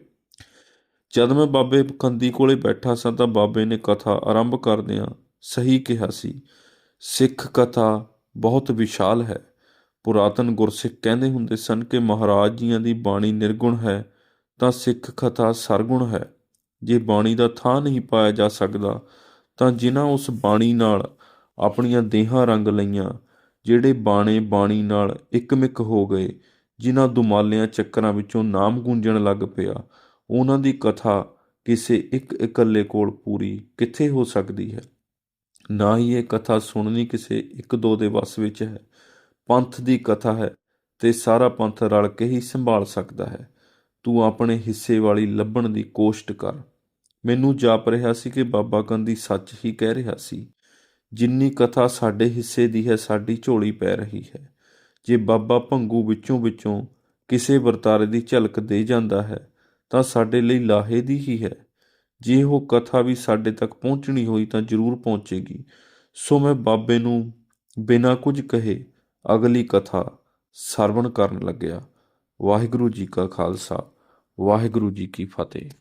ਜਦ ਮੈਂ ਬਾਬੇ ਕੰਦੀ ਕੋਲੇ ਬੈਠਾ ਸਾਂ ਤਾਂ ਬਾਬੇ ਨੇ ਕਥਾ ਆਰੰਭ ਕਰਦਿਆਂ ਸਹੀ ਕਿਹਾ ਸੀ, ਸਿੱਖ ਕਥਾ ਬਹੁਤ ਵਿਸ਼ਾਲ ਹੈ। ਪੁਰਾਤਨ ਗੁਰਸਿੱਖ ਕਹਿੰਦੇ ਹੁੰਦੇ ਸਨ ਕਿ ਮਹਾਰਾਜ ਜੀਆਂ ਦੀ ਬਾਣੀ ਨਿਰਗੁਣ ਹੈ ਤਾਂ ਸਿੱਖ ਕਥਾ ਸਰਗੁਣ ਹੈ। ਜੇ ਬਾਣੀ ਦਾ ਥਾਂ ਨਹੀਂ ਪਾਇਆ ਜਾ ਸਕਦਾ ਤਾਂ ਜਿਨ੍ਹਾਂ ਉਸ ਬਾਣੀ ਨਾਲ ਆਪਣੀਆਂ ਦੇਹਾਂ ਰੰਗ ਲਈਆਂ, ਜਿਹੜੇ ਬਾਣੇ ਬਾਣੀ ਨਾਲ ਇੱਕਮਿਕ ਹੋ ਗਏ, ਜਿਨ੍ਹਾਂ ਦੁਮਾਲਿਆਂ ਚੱਕਰਾਂ ਵਿੱਚੋਂ ਨਾਮ ਗੂੰਜਣ ਲੱਗ ਪਿਆ ਉਹਨਾਂ ਦੀ ਕਥਾ ਕਿਸੇ ਇੱਕ ਇਕੱਲੇ ਕੋਲ ਪੂਰੀ ਕਿੱਥੇ ਹੋ ਸਕਦੀ ਹੈ? ਨਾ ਹੀ ਇਹ ਕਥਾ ਸੁਣਨੀ ਕਿਸੇ ਇੱਕ ਦੋ ਦੇ ਵੱਸ ਵਿੱਚ ਹੈ। ਪੰਥ ਦੀ ਕਥਾ ਹੈ ਤੇ ਸਾਰਾ ਪੰਥ ਰਲ ਕੇ ਹੀ ਸੰਭਾਲ ਸਕਦਾ ਹੈ। ਤੂੰ ਆਪਣੇ ਹਿੱਸੇ ਵਾਲੀ ਲੱਭਣ ਦੀ ਕੋਸ਼ਟ ਕਰ। ਮੈਨੂੰ ਜਾਪ ਰਿਹਾ ਸੀ ਕਿ ਬਾਬਾ ਕੰਦੀ ਸੱਚ ਹੀ ਕਹਿ ਰਿਹਾ ਸੀ, ਜਿੰਨੀ ਕਥਾ ਸਾਡੇ ਹਿੱਸੇ ਦੀ ਹੈ, ਸਾਡੀ ਝੋਲੀ ਪੈ ਰਹੀ ਹੈ। ਜੇ ਬਾਬਾ ਭੰਗੂ ਵਿੱਚੋਂ ਵਿੱਚੋਂ ਕਿਸੇ ਵਰਤਾਰੇ ਦੀ ਝਲਕ ਦੇ ਜਾਂਦਾ ਹੈ ਤਾਂ ਸਾਡੇ ਲਈ ਲਾਹੇ ਦੀ ਹੀ ਹੈ। ਜੇ ਉਹ ਕਥਾ ਵੀ ਸਾਡੇ ਤੱਕ ਪਹੁੰਚਣੀ ਹੋਈ ਤਾਂ ਜ਼ਰੂਰ ਪਹੁੰਚੇਗੀ। ਸੋ ਮੈਂ ਬਾਬੇ ਨੂੰ ਬਿਨਾਂ ਕੁਝ ਕਹੇ ਅਗਲੀ ਕਥਾ ਸਰਵਣ ਕਰਨ ਲੱਗਿਆ। ਵਾਹਿਗੁਰੂ ਜੀ ਕਾ ਖਾਲਸਾ, ਵਾਹਿਗੁਰੂ ਜੀ ਕੀ ਫਤਿਹ।